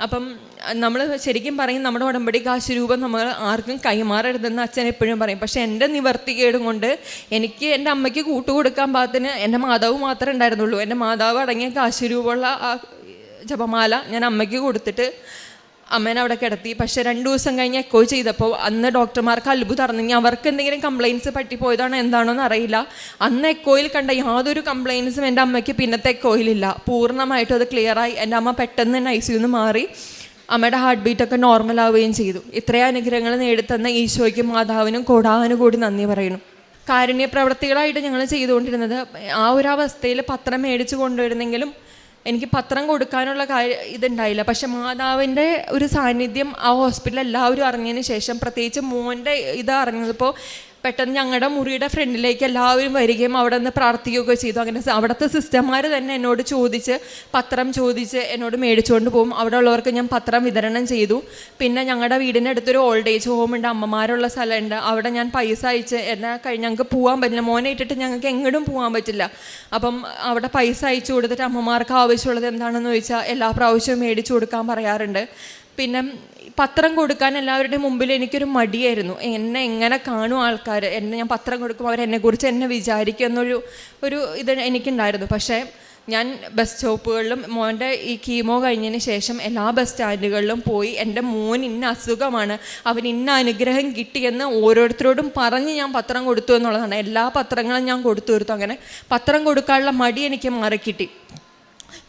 അപ്പം നമ്മൾ ശരിക്കും പറയും നമ്മുടെ ഉടമ്പടി കാശ് രൂപം നമ്മൾ ആർക്കും കൈമാറരുതെന്ന് അച്ഛൻ എപ്പോഴും പറയും. പക്ഷെ എന്റെ നിവർത്തികേടും കൊണ്ട് എനിക്ക് എന്റെ അമ്മയ്ക്ക് കൂട്ടുകൊടുക്കാൻ പാകത്തിന് എന്റെ മാതാവ് മാത്രമേ ഉണ്ടായിരുന്നുള്ളൂ. എന്റെ മാതാവ് അടങ്ങിയ കാശ് രൂപമുള്ള ആ ജപമാല ഞാൻ അമ്മയ്ക്ക് കൊടുത്തിട്ട് അമ്മേനെ അവിടെ കിടത്തി. പക്ഷെ രണ്ട് ദിവസം കഴിഞ്ഞ് എക്കോ ചെയ്തപ്പോൾ അന്ന് ഡോക്ടർമാർക്ക് അത്ഭുതം അറിഞ്ഞെങ്കിൽ അവർക്ക് എന്തെങ്കിലും കംപ്ലയിൻസ് പറ്റിപ്പോയതാണോ എന്താണോ എന്ന് അറിയില്ല. അന്ന് എക്കോയിൽ കണ്ട യാതൊരു കംപ്ലയിൻസും എന്റെ അമ്മയ്ക്ക് പിന്നത്തെ എക്കോയിലില്ല പൂർണമായിട്ടും അത് ക്ലിയറായി എന്റെ അമ്മ പെട്ടെന്ന് തന്നെ ഐ സിന്ന് മാറി. അമ്മയുടെ ഹാർട്ട് ബീറ്റൊക്കെ നോർമൽ ആവുകയും ചെയ്തു. ഇത്രയും അനുഗ്രഹങ്ങൾ നേടിത്തന്ന ഈശോയ്ക്കും മാതാവിനും കൂടാനുകൂടി നന്ദി പറയുന്നു. കാരുണ്യ പ്രവർത്തികളായിട്ട് ഞങ്ങൾ ചെയ്തുകൊണ്ടിരുന്നത് ആ ഒരു അവസ്ഥയിൽ പത്രം മേടിച്ചു കൊണ്ടുവരുന്നെങ്കിലും എനിക്ക് പത്രം കൊടുക്കാനുള്ള കാര്യം ഇതുണ്ടായില്ല. പക്ഷെ മാതാവിന്റെ ഒരു സാന്നിധ്യം ആ ഹോസ്പിറ്റലിൽ എല്ലാവരും അറിഞ്ഞതിന് ശേഷം പ്രത്യേകിച്ച് മോന്റെ ഇത് അറിഞ്ഞപ്പോൾ പെട്ടെന്ന് ഞങ്ങളുടെ മുറിയുടെ ഫ്രണ്ടിലേക്ക് എല്ലാവരും വരികയും അവിടെ നിന്ന് പ്രാർത്ഥിക്കുകയൊക്കെ ചെയ്തു. അങ്ങനെ അവിടുത്തെ സിസ്റ്റർമാർ തന്നെ എന്നോട് ചോദിച്ച് പത്രം ചോദിച്ച് എന്നോട് മേടിച്ചുകൊണ്ട് പോകും അവിടെ ഉള്ളവർക്ക് ഞാൻ പത്രം വിതരണം ചെയ്തു. പിന്നെ ഞങ്ങളുടെ വീടിന്റെ അടുത്തൊരു ഓൾഡ് ഏജ് ഹോം ഉണ്ട്. അമ്മമാരുള്ള സ്ഥലമുണ്ട്. അവിടെ ഞാൻ പൈസ അയച്ച് എന്നെ കഴിഞ്ഞ് ഞങ്ങൾക്ക് പോകാൻ പറ്റില്ല. മോനെ ഇട്ടിട്ട് ഞങ്ങൾക്ക് എങ്ങോട്ടും പോകാൻ പറ്റില്ല. അപ്പം അവിടെ പൈസ അയച്ചു കൊടുത്തിട്ട് അമ്മമാർക്ക് ആവശ്യമുള്ളത് എന്താണെന്ന് ചോദിച്ചാൽ എല്ലാ പ്രാവശ്യവും മേടിച്ചു കൊടുക്കാൻ പറയാറുണ്ട്. പിന്നെ പത്രം കൊടുക്കാൻ എല്ലാവരുടെയും മുമ്പിൽ എനിക്കൊരു മടിയായിരുന്നു. എന്നെ എങ്ങനെ കാണും ആൾക്കാർ എന്നെ ഞാൻ പത്രം കൊടുക്കും അവരെന്നെക്കുറിച്ച് എന്നെ വിചാരിക്കും എന്നൊരു ഒരു ഇത് എനിക്കുണ്ടായിരുന്നു. പക്ഷേ ഞാൻ ബസ് സ്റ്റോപ്പുകളിലും മോന്റെ ഈ കീമോ കഴിഞ്ഞതിന് ശേഷം എല്ലാ ബസ് സ്റ്റാൻഡുകളിലും പോയി എന്റെ മോൻ ഇന്ന അസുഖമാണ് അവൻ ഇന്ന അനുഗ്രഹം കിട്ടിയെന്ന് ഓരോരുത്തരോടും പറഞ്ഞ് ഞാൻ പത്രം കൊടുത്തു എന്നുള്ളതാണ്. എല്ലാ പത്രങ്ങളും ഞാൻ കൊടുത്തു കൊടുത്തു അങ്ങനെ പത്രം കൊടുക്കാനുള്ള മടി എനിക്ക് മാറിക്കിട്ടി.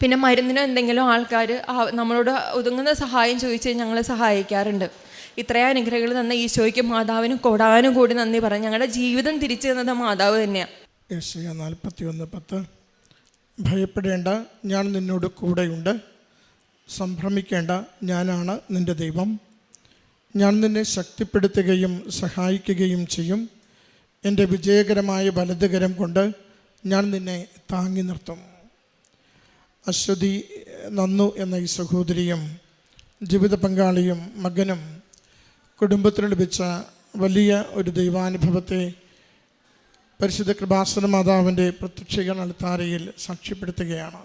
പിന്നെ മരുന്നിനോ എന്തെങ്കിലും ആൾക്കാർ നമ്മളോട് ഒതുങ്ങുന്ന സഹായം ചോദിച്ച് ഞങ്ങൾ സഹായിക്കാറുണ്ട്. ഇത്രയും അനുഗ്രഹങ്ങൾ തന്ന ഈശോയ്ക്ക് മാതാവിനും കൊടാനും കൂടി നന്ദി പറഞ്ഞു ഞങ്ങളുടെ ജീവിതം തിരിച്ചു തന്നത് മാതാവ് തന്നെയാണ് നാൽപ്പത്തി ഒന്ന് പത്ത്. ഭയപ്പെടേണ്ട ഞാൻ നിന്നോട് കൂടെയുണ്ട്. സംഭ്രമിക്കേണ്ട ഞാനാണ് നിന്റെ ദൈവം. ഞാൻ നിന്നെ ശക്തിപ്പെടുത്തുകയും സഹായിക്കുകയും ചെയ്യും. എന്റെ വിജയകരമായ വലതുകരം കൊണ്ട് ഞാൻ നിന്നെ താങ്ങി നിർത്തും. അശ്വതി നന്നു എന്ന ഈ സഹോദരിയും ജീവിത പങ്കാളിയും മകനും കുടുംബത്തിന് ലഭിച്ച വലിയ ഒരു ദൈവാനുഭവത്തെ പരിശുദ്ധ കൃപാസന മാതാവിന്റെ പ്രത്യക്ഷീകരണ അൾത്താരയിൽ സാക്ഷ്യപ്പെടുത്തുകയാണ്.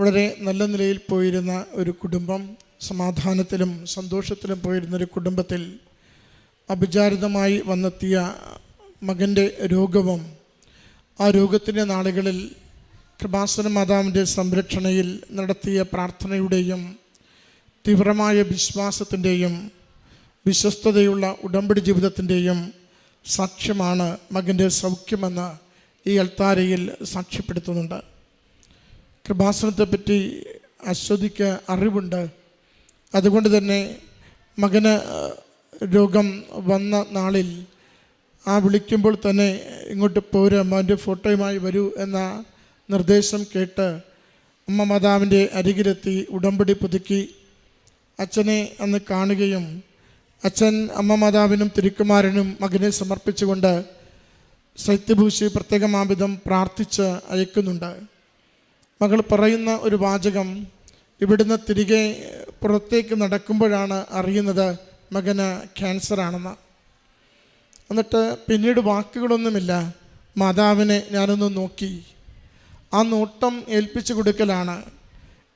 വളരെ നല്ല നിലയിൽ പോയിരുന്ന ഒരു കുടുംബം സമാധാനത്തിലും സന്തോഷത്തിലും പോയിരുന്ന ഒരു കുടുംബത്തിൽ അഭിചാരിതമായി വന്നെത്തിയ മകന്റെ രോഗവും ആ രോഗത്തിന്റെ നാളുകളിൽ കൃപാസന മാതാവിന്റെ സംരക്ഷണയിൽ നടത്തിയ പ്രാർത്ഥനയുടെയും തീവ്രമായ വിശ്വാസത്തിന്റെയും വിശ്വസ്തതയുള്ള ഉടമ്പടി ജീവിതത്തിന്റെയും സാക്ഷ്യമാണ് മകന്റെ സൗഖ്യമെന്ന് ഈ അൽത്താരയിൽ സാക്ഷ്യപ്പെടുത്തുന്നുണ്ട്. കൃപാസനത്തെപ്പറ്റി അശ്വതിക്ക് അറിവുണ്ട്. അതുകൊണ്ട് തന്നെ മകന് രോഗം വന്ന നാളിൽ ആ വിളിക്കുമ്പോൾ തന്നെ ഇങ്ങോട്ട് പോരുക മോന്റെ ഫോട്ടോയുമായി വരൂ എന്ന നിർദ്ദേശം കേട്ട് അമ്മ മാതാവിന്റെ അരികിലെത്തി ഉടമ്പടി പുതുക്കി അച്ഛനെ അന്ന് കാണുകയും അച്ഛൻ അമ്മ മാതാവിനും തിരുക്കുമാരനും മകനെ സമർപ്പിച്ചുകൊണ്ട് ശൈത്യഭൂഷി പ്രത്യേകമാവിധം പ്രാർത്ഥിച്ച് അയക്കുന്നുണ്ട്. മകൾ പറയുന്ന ഒരു വാചകം ഇവിടുന്ന് തിരികെ പുറത്തേക്ക് നടക്കുമ്പോഴാണ് അറിയുന്നത് മകന് ക്യാൻസറാണെന്ന്. എന്നിട്ട് പിന്നീട് വാക്കുകളൊന്നുമില്ല. മാതാവിനെ ഞാനൊന്ന് നോക്കി. ആ നോട്ടം ഏൽപ്പിച്ചു കൊടുക്കലാണ്.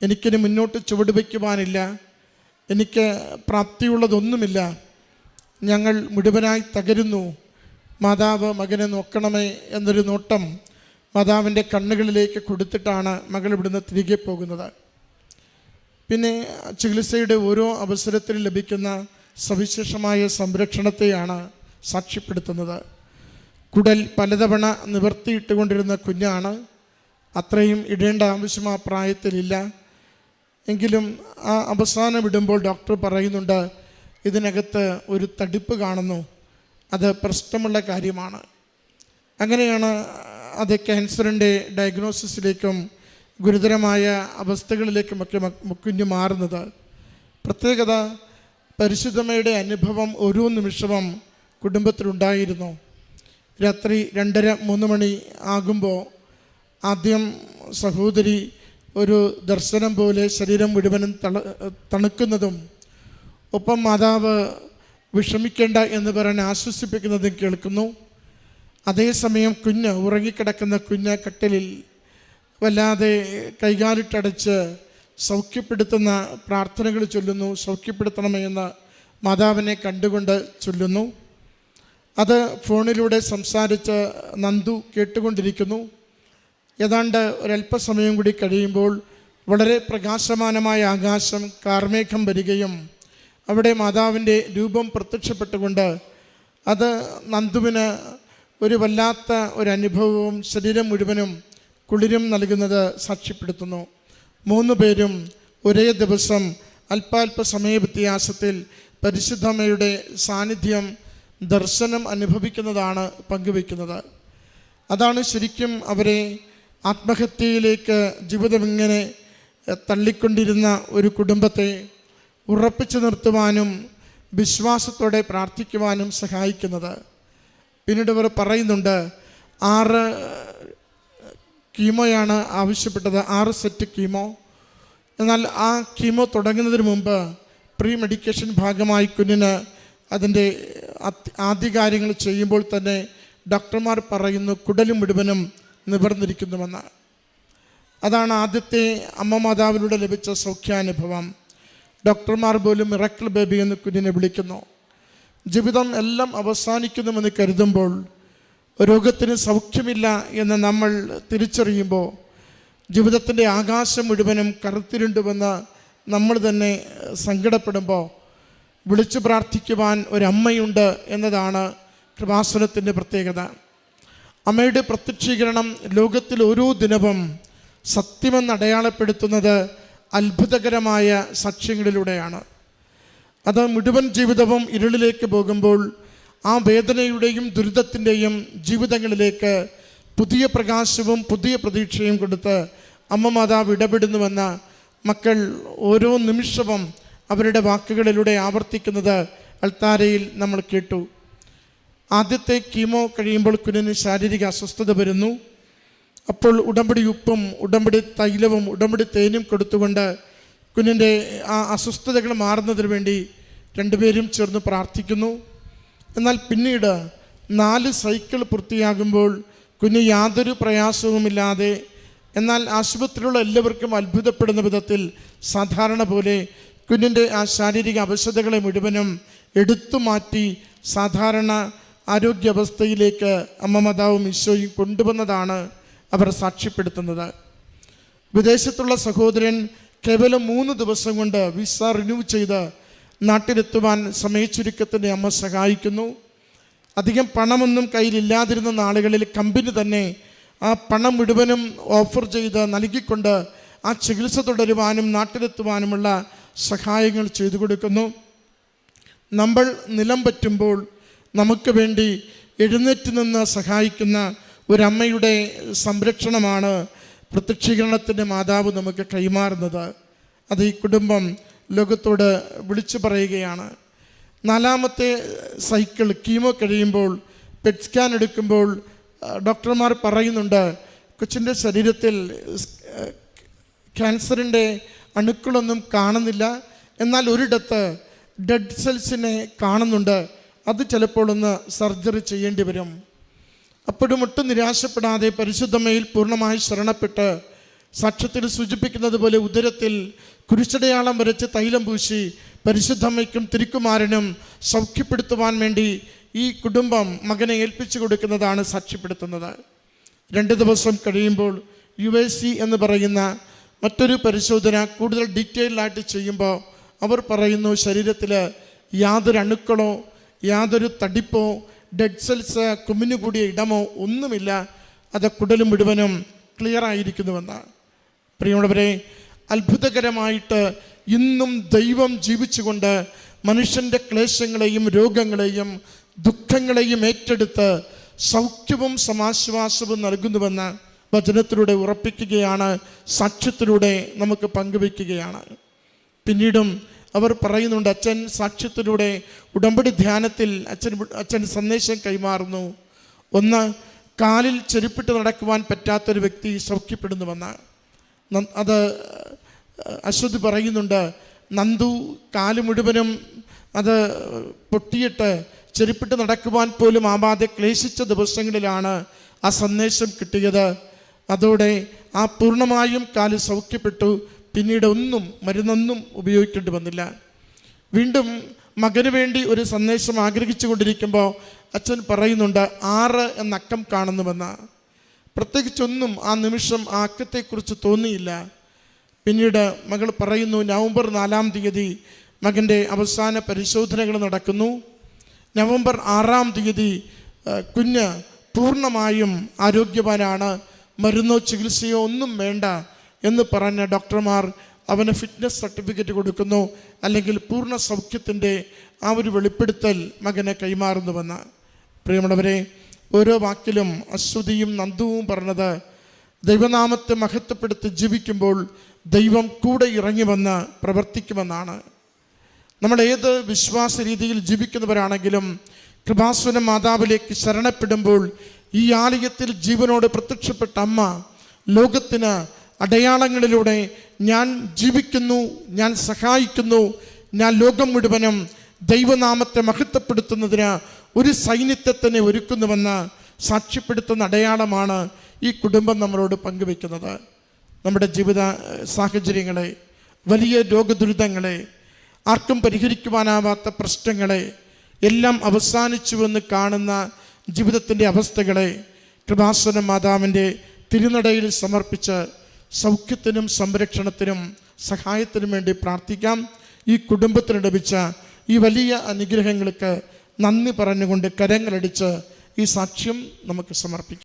എനിക്കിനി മുന്നോട്ട് ചുവട് വയ്ക്കുവാനില്ല. എനിക്ക് പ്രാപ്തിയുള്ളതൊന്നുമില്ല. ഞങ്ങൾ മുഴുവനായി തകരുന്നു. മാതാവ് മകനെ നോക്കണമേ എന്നൊരു നോട്ടം മാതാവിന്റെ കണ്ണുകളിലേക്ക് കൊടുത്തിട്ടാണ് മകൾ ഇവിടുന്ന് തിരികെ പോകുന്നത്. പിന്നെ ചികിത്സയുടെ ഓരോ അവസരത്തിലും ലഭിക്കുന്ന സവിശേഷമായ സംരക്ഷണത്തെയാണ് സാക്ഷ്യപ്പെടുത്തുന്നത്. കുടൽ പലതവണ നിവർത്തിയിട്ടുകൊണ്ടിരുന്ന കുഞ്ഞാണ് അത്രയും ഇടേണ്ട ആവശ്യം ആ പ്രായത്തിലില്ല. എങ്കിലും ആ അവസാനം വിടുമ്പോൾ ഡോക്ടർ പറയുന്നുണ്ട് ഇതിനകത്ത് ഒരു തടിപ്പ് കാണുന്നു. അത് പ്രശ്നമുള്ള കാര്യമാണ്. അങ്ങനെയാണ് അത് ക്യാൻസറിന്റെ ഡയഗ്നോസിസിലേക്കും ഗുരുതരമായ അവസ്ഥകളിലേക്കുമൊക്കെ മുക്കുഞ്ഞു കുഞ്ഞ് മാറുന്നത്. പ്രത്യേകത പരിശുദ്ധമയുടെ അനുഭവം ഓരോ നിമിഷവും കുടുംബത്തിലുണ്ടായിരുന്നു. രാത്രി രണ്ടര മൂന്ന് മണി ആകുമ്പോൾ ആദ്യം സഹോദരി ഒരു ദർശനം പോലെ ശരീരം മുഴുവനും തള തണുക്കുന്നതും ഒപ്പം മാതാവ് വിഷമിക്കേണ്ട എന്ന് പറഞ്ഞ് ആശ്വസിപ്പിക്കുന്നതും കേൾക്കുന്നു. അതേസമയം കുഞ്ഞ് ഉറങ്ങിക്കിടക്കുന്ന കുഞ്ഞ് കട്ടിലിൽ വല്ലാതെ കൈകാലിട്ടടച്ച് സൗഖ്യപ്പെടുത്തുന്ന പ്രാർത്ഥനകൾ ചൊല്ലുന്നു. സൗഖ്യപ്പെടുത്തണമെന്ന് മാതാവിനെ കണ്ടുകൊണ്ട് ചൊല്ലുന്നു. അത് ഫോണിലൂടെ സംസാരിച്ച് നന്ദു കേട്ടുകൊണ്ടിരിക്കുന്നു. ഏതാണ്ട് ഒരല്പസമയം കൂടി കഴിയുമ്പോൾ വളരെ പ്രകാശമാനമായ ആകാശം കാർമേഘം വരികയും അവിടെ മാതാവിന്റെ രൂപം പ്രത്യക്ഷപ്പെട്ടുകൊണ്ട് അത് നന്ദുവിന് ഒരു വല്ലാത്ത ഒരു അനുഭവവും ശരീരം മുഴുവനും കുളിരും നൽകുന്നത് സാക്ഷ്യപ്പെടുത്തുന്നു. മൂന്ന് പേരും ഒരേ ദിവസം അല്പാൽപ സമയ വ്യത്യാസത്തിൽ പരിശുദ്ധമ്മയുടെ സാന്നിധ്യം ദർശനം അനുഭവിക്കുന്നതാണ് പങ്കുവയ്ക്കുന്നത്. അതാണ് ശരിക്കും അവരെ ആത്മഹത്യയിലേക്ക് ജീവിതം ഇങ്ങനെ തള്ളിക്കൊണ്ടിരുന്ന ഒരു കുടുംബത്തെ ഉറപ്പിച്ചു നിർത്തുവാനും വിശ്വാസത്തോടെ പ്രാർത്ഥിക്കുവാനും സഹായിക്കുന്നത്. പിന്നീട് അവർ പറയുന്നുണ്ട് ആറ് കീമോയാണ് ആവശ്യപ്പെട്ടത് ആറ് സെറ്റ് കീമോ. എന്നാൽ ആ കീമോ തുടങ്ങുന്നതിന് മുമ്പ് പ്രീ മെഡിക്കേഷൻ ഭാഗമായി കുഞ്ഞിന് അതിന്റെ അത്- ആദ്യ കാര്യങ്ങൾ ചെയ്യുമ്പോൾ തന്നെ ഡോക്ടർമാർ പറയുന്നു കുടലും മുഴുവനും നിവർന്നിരിക്കുന്നുവെന്ന് അതാണ് ആദ്യത്തെ അമ്മ മാതാവിലൂടെ ലഭിച്ച സൗഖ്യാനുഭവം. ഡോക്ടർമാർ പോലും മിറക്കിൾ ബേബി എന്ന് കുഞ്ഞിനെ വിളിക്കുന്നു. ജീവിതം എല്ലാം അവസാനിക്കുന്നുവെന്ന് കരുതുമ്പോൾ രോഗത്തിന് സൗഖ്യമില്ല എന്ന് നമ്മൾ തിരിച്ചറിയുമ്പോൾ ജീവിതത്തിന്റെ ആകാശം മുഴുവനും കറുത്തിരുണ്ടുവെന്ന് നമ്മൾ തന്നെ സങ്കടപ്പെടുമ്പോൾ വിളിച്ചു പ്രാർത്ഥിക്കുവാൻ ഒരമ്മയുണ്ട് എന്നതാണ് കൃപാസനത്തിന്റെ പ്രത്യേകത. അമ്മയുടെ പ്രത്യക്ഷീകരണം ലോകത്തിൽ ഓരോ ദിനവും സത്യമെന്ന് അടയാളപ്പെടുത്തുന്നത് അത്ഭുതകരമായ സാക്ഷ്യങ്ങളിലൂടെയാണ്. അത് മുഴുവൻ ജീവിതവും ഇരുളിലേക്ക് പോകുമ്പോൾ ആ വേദനയുടെയും ദുരിതത്തിന്റെയും ജീവിതങ്ങളിലേക്ക് പുതിയ പ്രകാശവും പുതിയ പ്രതീക്ഷയും കൊടുത്ത് അമ്മ മാതാവ് ഇടപെടുന്നുവെന്ന് മക്കൾ ഓരോ നിമിഷവും അവരുടെ വാക്കുകളിലൂടെ ആവർത്തിക്കുന്നത് അൾത്താരയിൽ നമ്മൾ കേട്ടു. ആദ്യത്തെ കീമോ കഴിയുമ്പോൾ കുഞ്ഞിന് ശാരീരിക അസ്വസ്ഥത വരുന്നു. അപ്പോൾ ഉടമ്പടി ഉപ്പും ഉടമ്പടി തൈലവും ഉടമ്പടി തേനും കൊടുത്തുകൊണ്ട് കുഞ്ഞിന്റെ ആ അസ്വസ്ഥതകൾ മാറുന്നതിന് വേണ്ടി രണ്ടുപേരും ചേർന്ന് പ്രാർത്ഥിക്കുന്നു. എന്നാൽ പിന്നീട് നാല് സൈക്കിൾ പൂർത്തിയാകുമ്പോൾ കുഞ്ഞ് യാതൊരു പ്രയാസവുമില്ലാതെ എന്നാൽ ആശുപത്രിയിലുള്ള എല്ലാവർക്കും അത്ഭുതപ്പെടുന്ന വിധത്തിൽ സാധാരണ പോലെ കുഞ്ഞിന്റെ ആ ശാരീരിക അവശതകളെ മുഴുവനും എടുത്തു മാറ്റി സാധാരണ ആരോഗ്യാവസ്ഥയിലേക്ക് അമ്മ മാതാവും ഈശോയും കൊണ്ടുവന്നതാണ് അവർ സാക്ഷ്യപ്പെടുത്തുന്നത്. വിദേശത്തുള്ള സഹോദരൻ കേവലം മൂന്ന് ദിവസം കൊണ്ട് വിസ റിന്യൂ ചെയ്ത് നാട്ടിലെത്തുവാൻ സമയച്ചുരുക്കത്തിന്റെ അമ്മ സഹായിക്കുന്നു. അധികം പണമൊന്നും കയ്യിലില്ലാതിരുന്ന നാളുകളിൽ കമ്പനി തന്നെ ആ പണം മുഴുവനും ഓഫർ ചെയ്ത് നൽകിക്കൊണ്ട് ആ ചികിത്സ തുടരുവാനും നാട്ടിലെത്തുവാനുമുള്ള സഹായങ്ങൾ ചെയ്തു കൊടുക്കുന്നു. നമ്മൾ നിലം പറ്റുമ്പോൾ നമുക്ക് വേണ്ടി എഴുന്നേറ്റ് നിന്ന് സഹായിക്കുന്ന ഒരമ്മയുടെ സംരക്ഷണമാണ് പ്രത്യക്ഷീകരണത്തിന്റെ മാതാവ് നമുക്ക് കൈമാറുന്നത്. അത് ഈ കുടുംബം ലോകത്തോട് വിളിച്ചു പറയുകയാണ്. നാലാമത്തെ സൈക്കിൾ കീമോ കഴിയുമ്പോൾ പെറ്റ് സ്കാൻ എടുക്കുമ്പോൾ ഡോക്ടർമാർ പറയുന്നുണ്ട് കൊച്ചിന്റെ ശരീരത്തിൽ ക്യാൻസറിന്റെ അണുക്കളൊന്നും കാണുന്നില്ല. എന്നാൽ ഒരിടത്ത് ഡെഡ് സെൽസിനെ കാണുന്നുണ്ട്. അത് ചിലപ്പോൾ ഒന്ന് സർജറി ചെയ്യേണ്ടി വരും. അപ്പോഴും ഒട്ടും നിരാശപ്പെടാതെ പരിശുദ്ധമയിൽ പൂർണമായി ശരണപ്പെട്ട് സാക്ഷ്യത്തിൽ സൂചിപ്പിക്കുന്നത് പോലെ ഉദരത്തിൽ കുരിശടയാളം വരച്ച് തൈലം പൂശി പരിശുദ്ധമ്മയ്ക്കും തിരുക്കുമാരനും സൗഖ്യപ്പെടുത്തുവാൻ വേണ്ടി ഈ കുടുംബം മകനെ ഏൽപ്പിച്ചു കൊടുക്കുന്നതാണ് സാക്ഷ്യപ്പെടുത്തുന്നത്. രണ്ട് ദിവസം കഴിയുമ്പോൾ യു എ സി എന്ന് പറയുന്ന മറ്റൊരു പരിശോധന കൂടുതൽ ഡീറ്റെയിൽഡായിട്ട് ചെയ്യുമ്പോൾ അവർ പറയുന്നു ശരീരത്തിൽ യാതൊരു അണുക്കളോ യാതൊരു തടിപ്പോ ഡെഡ് സെൽസ് കുമിഞ്ഞുകൂടിയ ഇടമോ ഒന്നുമില്ല. അത് കുടലും മുഴുവനും ക്ലിയർ ആയിരിക്കുന്നുവെന്ന് പ്രിയമുള്ളവരെ അത്ഭുതകരമായിട്ട് ഇന്നും ദൈവം ജീവിച്ചുകൊണ്ട് മനുഷ്യന്റെ ക്ലേശങ്ങളെയും രോഗങ്ങളെയും ദുഃഖങ്ങളെയും ഏറ്റെടുത്ത് സൗഖ്യവും സമാശ്വാസവും നൽകുന്നുവെന്ന് വചനത്തിലൂടെ ഉറപ്പിക്കുകയാണ് സാക്ഷ്യത്തിലൂടെ നമുക്ക് പങ്കുവയ്ക്കുകയാണ്. പിന്നീടും അവർ പറയുന്നുണ്ട് അച്ഛൻ സാക്ഷ്യത്തിലൂടെ ഉടമ്പടി ധ്യാനത്തിൽ അച്ഛൻ അച്ഛൻ സന്ദേശം കൈമാറുന്നു. ഒന്ന് കാലിൽ ചെരുപ്പിട്ട് നടക്കുവാൻ പറ്റാത്തൊരു വ്യക്തി സൗഖ്യപ്പെടുന്നുവെന്ന്. അത് അശ്വതി പറയുന്നുണ്ട് നന്ദു കാൽ മുഴുവനും അത് പൊട്ടിയിട്ട് ചെരുപ്പിട്ട് നടക്കുവാൻ പോലും ആവാതെ ക്ലേശിച്ച ദിവസങ്ങളിലാണ് ആ സന്ദേശം കിട്ടിയത്. അതോടെ ആ പൂർണമായും കാൽ സൗഖ്യപ്പെട്ടു. പിന്നീട് ഒന്നും മരുന്നൊന്നും ഉപയോഗിക്കേണ്ടി വന്നില്ല. വീണ്ടും മകന് വേണ്ടി ഒരു സന്ദേശം ആഗ്രഹിച്ചു കൊണ്ടിരിക്കുമ്പോൾ അച്ഛൻ പറയുന്നുണ്ട് ആറ് എന്ന അക്കം കാണുന്നുവെന്ന്. പ്രത്യേകിച്ചൊന്നും ആ നിമിഷം ആ അക്കത്തെക്കുറിച്ച് തോന്നിയില്ല. പിന്നീട് മകൾ പറയുന്നു നവംബർ നാലാം തീയതി മകന്റെ അവസാന പരിശോധനകൾ നടക്കുന്നു. നവംബർ ആറാം തീയതി കുഞ്ഞ് പൂർണമായും ആരോഗ്യവാനാണ്. മരുന്നോ ചികിത്സയോ ഒന്നും വേണ്ട. എന്ന് പറഞ്ഞ ഡോക്ടർമാർ അവന് ഫിറ്റ്നസ് സർട്ടിഫിക്കറ്റ് കൊടുക്കുന്നു. അല്ലെങ്കിൽ പൂർണ സൗഖ്യത്തിന്റെ ആ ഒരു വെളിപ്പെടുത്തൽ മകനെ കൈമാറുന്നുവെന്ന് പ്രിയമുള്ളവരെ ഓരോ വാക്കിലും അശ്വതിയും നന്ദുവും പറഞ്ഞത് ദൈവനാമത്തെ മഹത്വപ്പെടുത്തി ജീവിക്കുമ്പോൾ ദൈവം കൂടെ ഇറങ്ങി വന്ന് പ്രവർത്തിക്കുമെന്നാണ്. നമ്മൾ ഏത് വിശ്വാസ രീതിയിൽ ജീവിക്കുന്നവരാണെങ്കിലും കൃപാസുന മാതാവിലേക്ക് ശരണപ്പെടുമ്പോൾ ഈ ആലയത്തിൽ ജീവനോട് പ്രത്യക്ഷപ്പെട്ട അമ്മ ലോകത്തിന് അടയാളങ്ങളിലൂടെ ഞാൻ ജീവിക്കുന്നു ഞാൻ സഹായിക്കുന്നു ഞാൻ ലോകം മുഴുവനും ദൈവനാമത്തെ മഹത്വപ്പെടുത്തുന്നതിന് ഒരു സൈന്യത്തെ തന്നെ ഒരുക്കുന്നുവെന്ന് സാക്ഷ്യപ്പെടുത്തുന്ന അടയാളമാണ് ഈ കുടുംബം നമ്മളോട് പങ്കുവെക്കുന്നത് നമ്മുടെ ജീവിത സാഹചര്യങ്ങളെ വലിയ രോഗദുരിതങ്ങളെ ആർക്കും പരിഹരിക്കുവാനാവാത്ത പ്രശ്നങ്ങളെ എല്ലാം അവസാനിച്ചുവെന്ന് കാണുന്ന ജീവിതത്തിന്റെ അവസ്ഥകളെ കൃപാസന മാതാവിന്റെ തിരുനടയിൽ സമർപ്പിച്ച് സൗഖ്യത്തിനും സംരക്ഷണത്തിനും സഹായത്തിനും വേണ്ടി പ്രാർത്ഥിക്കാം. ഈ കുടുംബത്തിന് ലഭിച്ച ഈ വലിയ അനുഗ്രഹങ്ങൾക്ക് നന്ദി പറഞ്ഞുകൊണ്ട് കരങ്ങളടിച്ച് ഈ സാക്ഷ്യം നമുക്ക് സമർപ്പിക്കാം.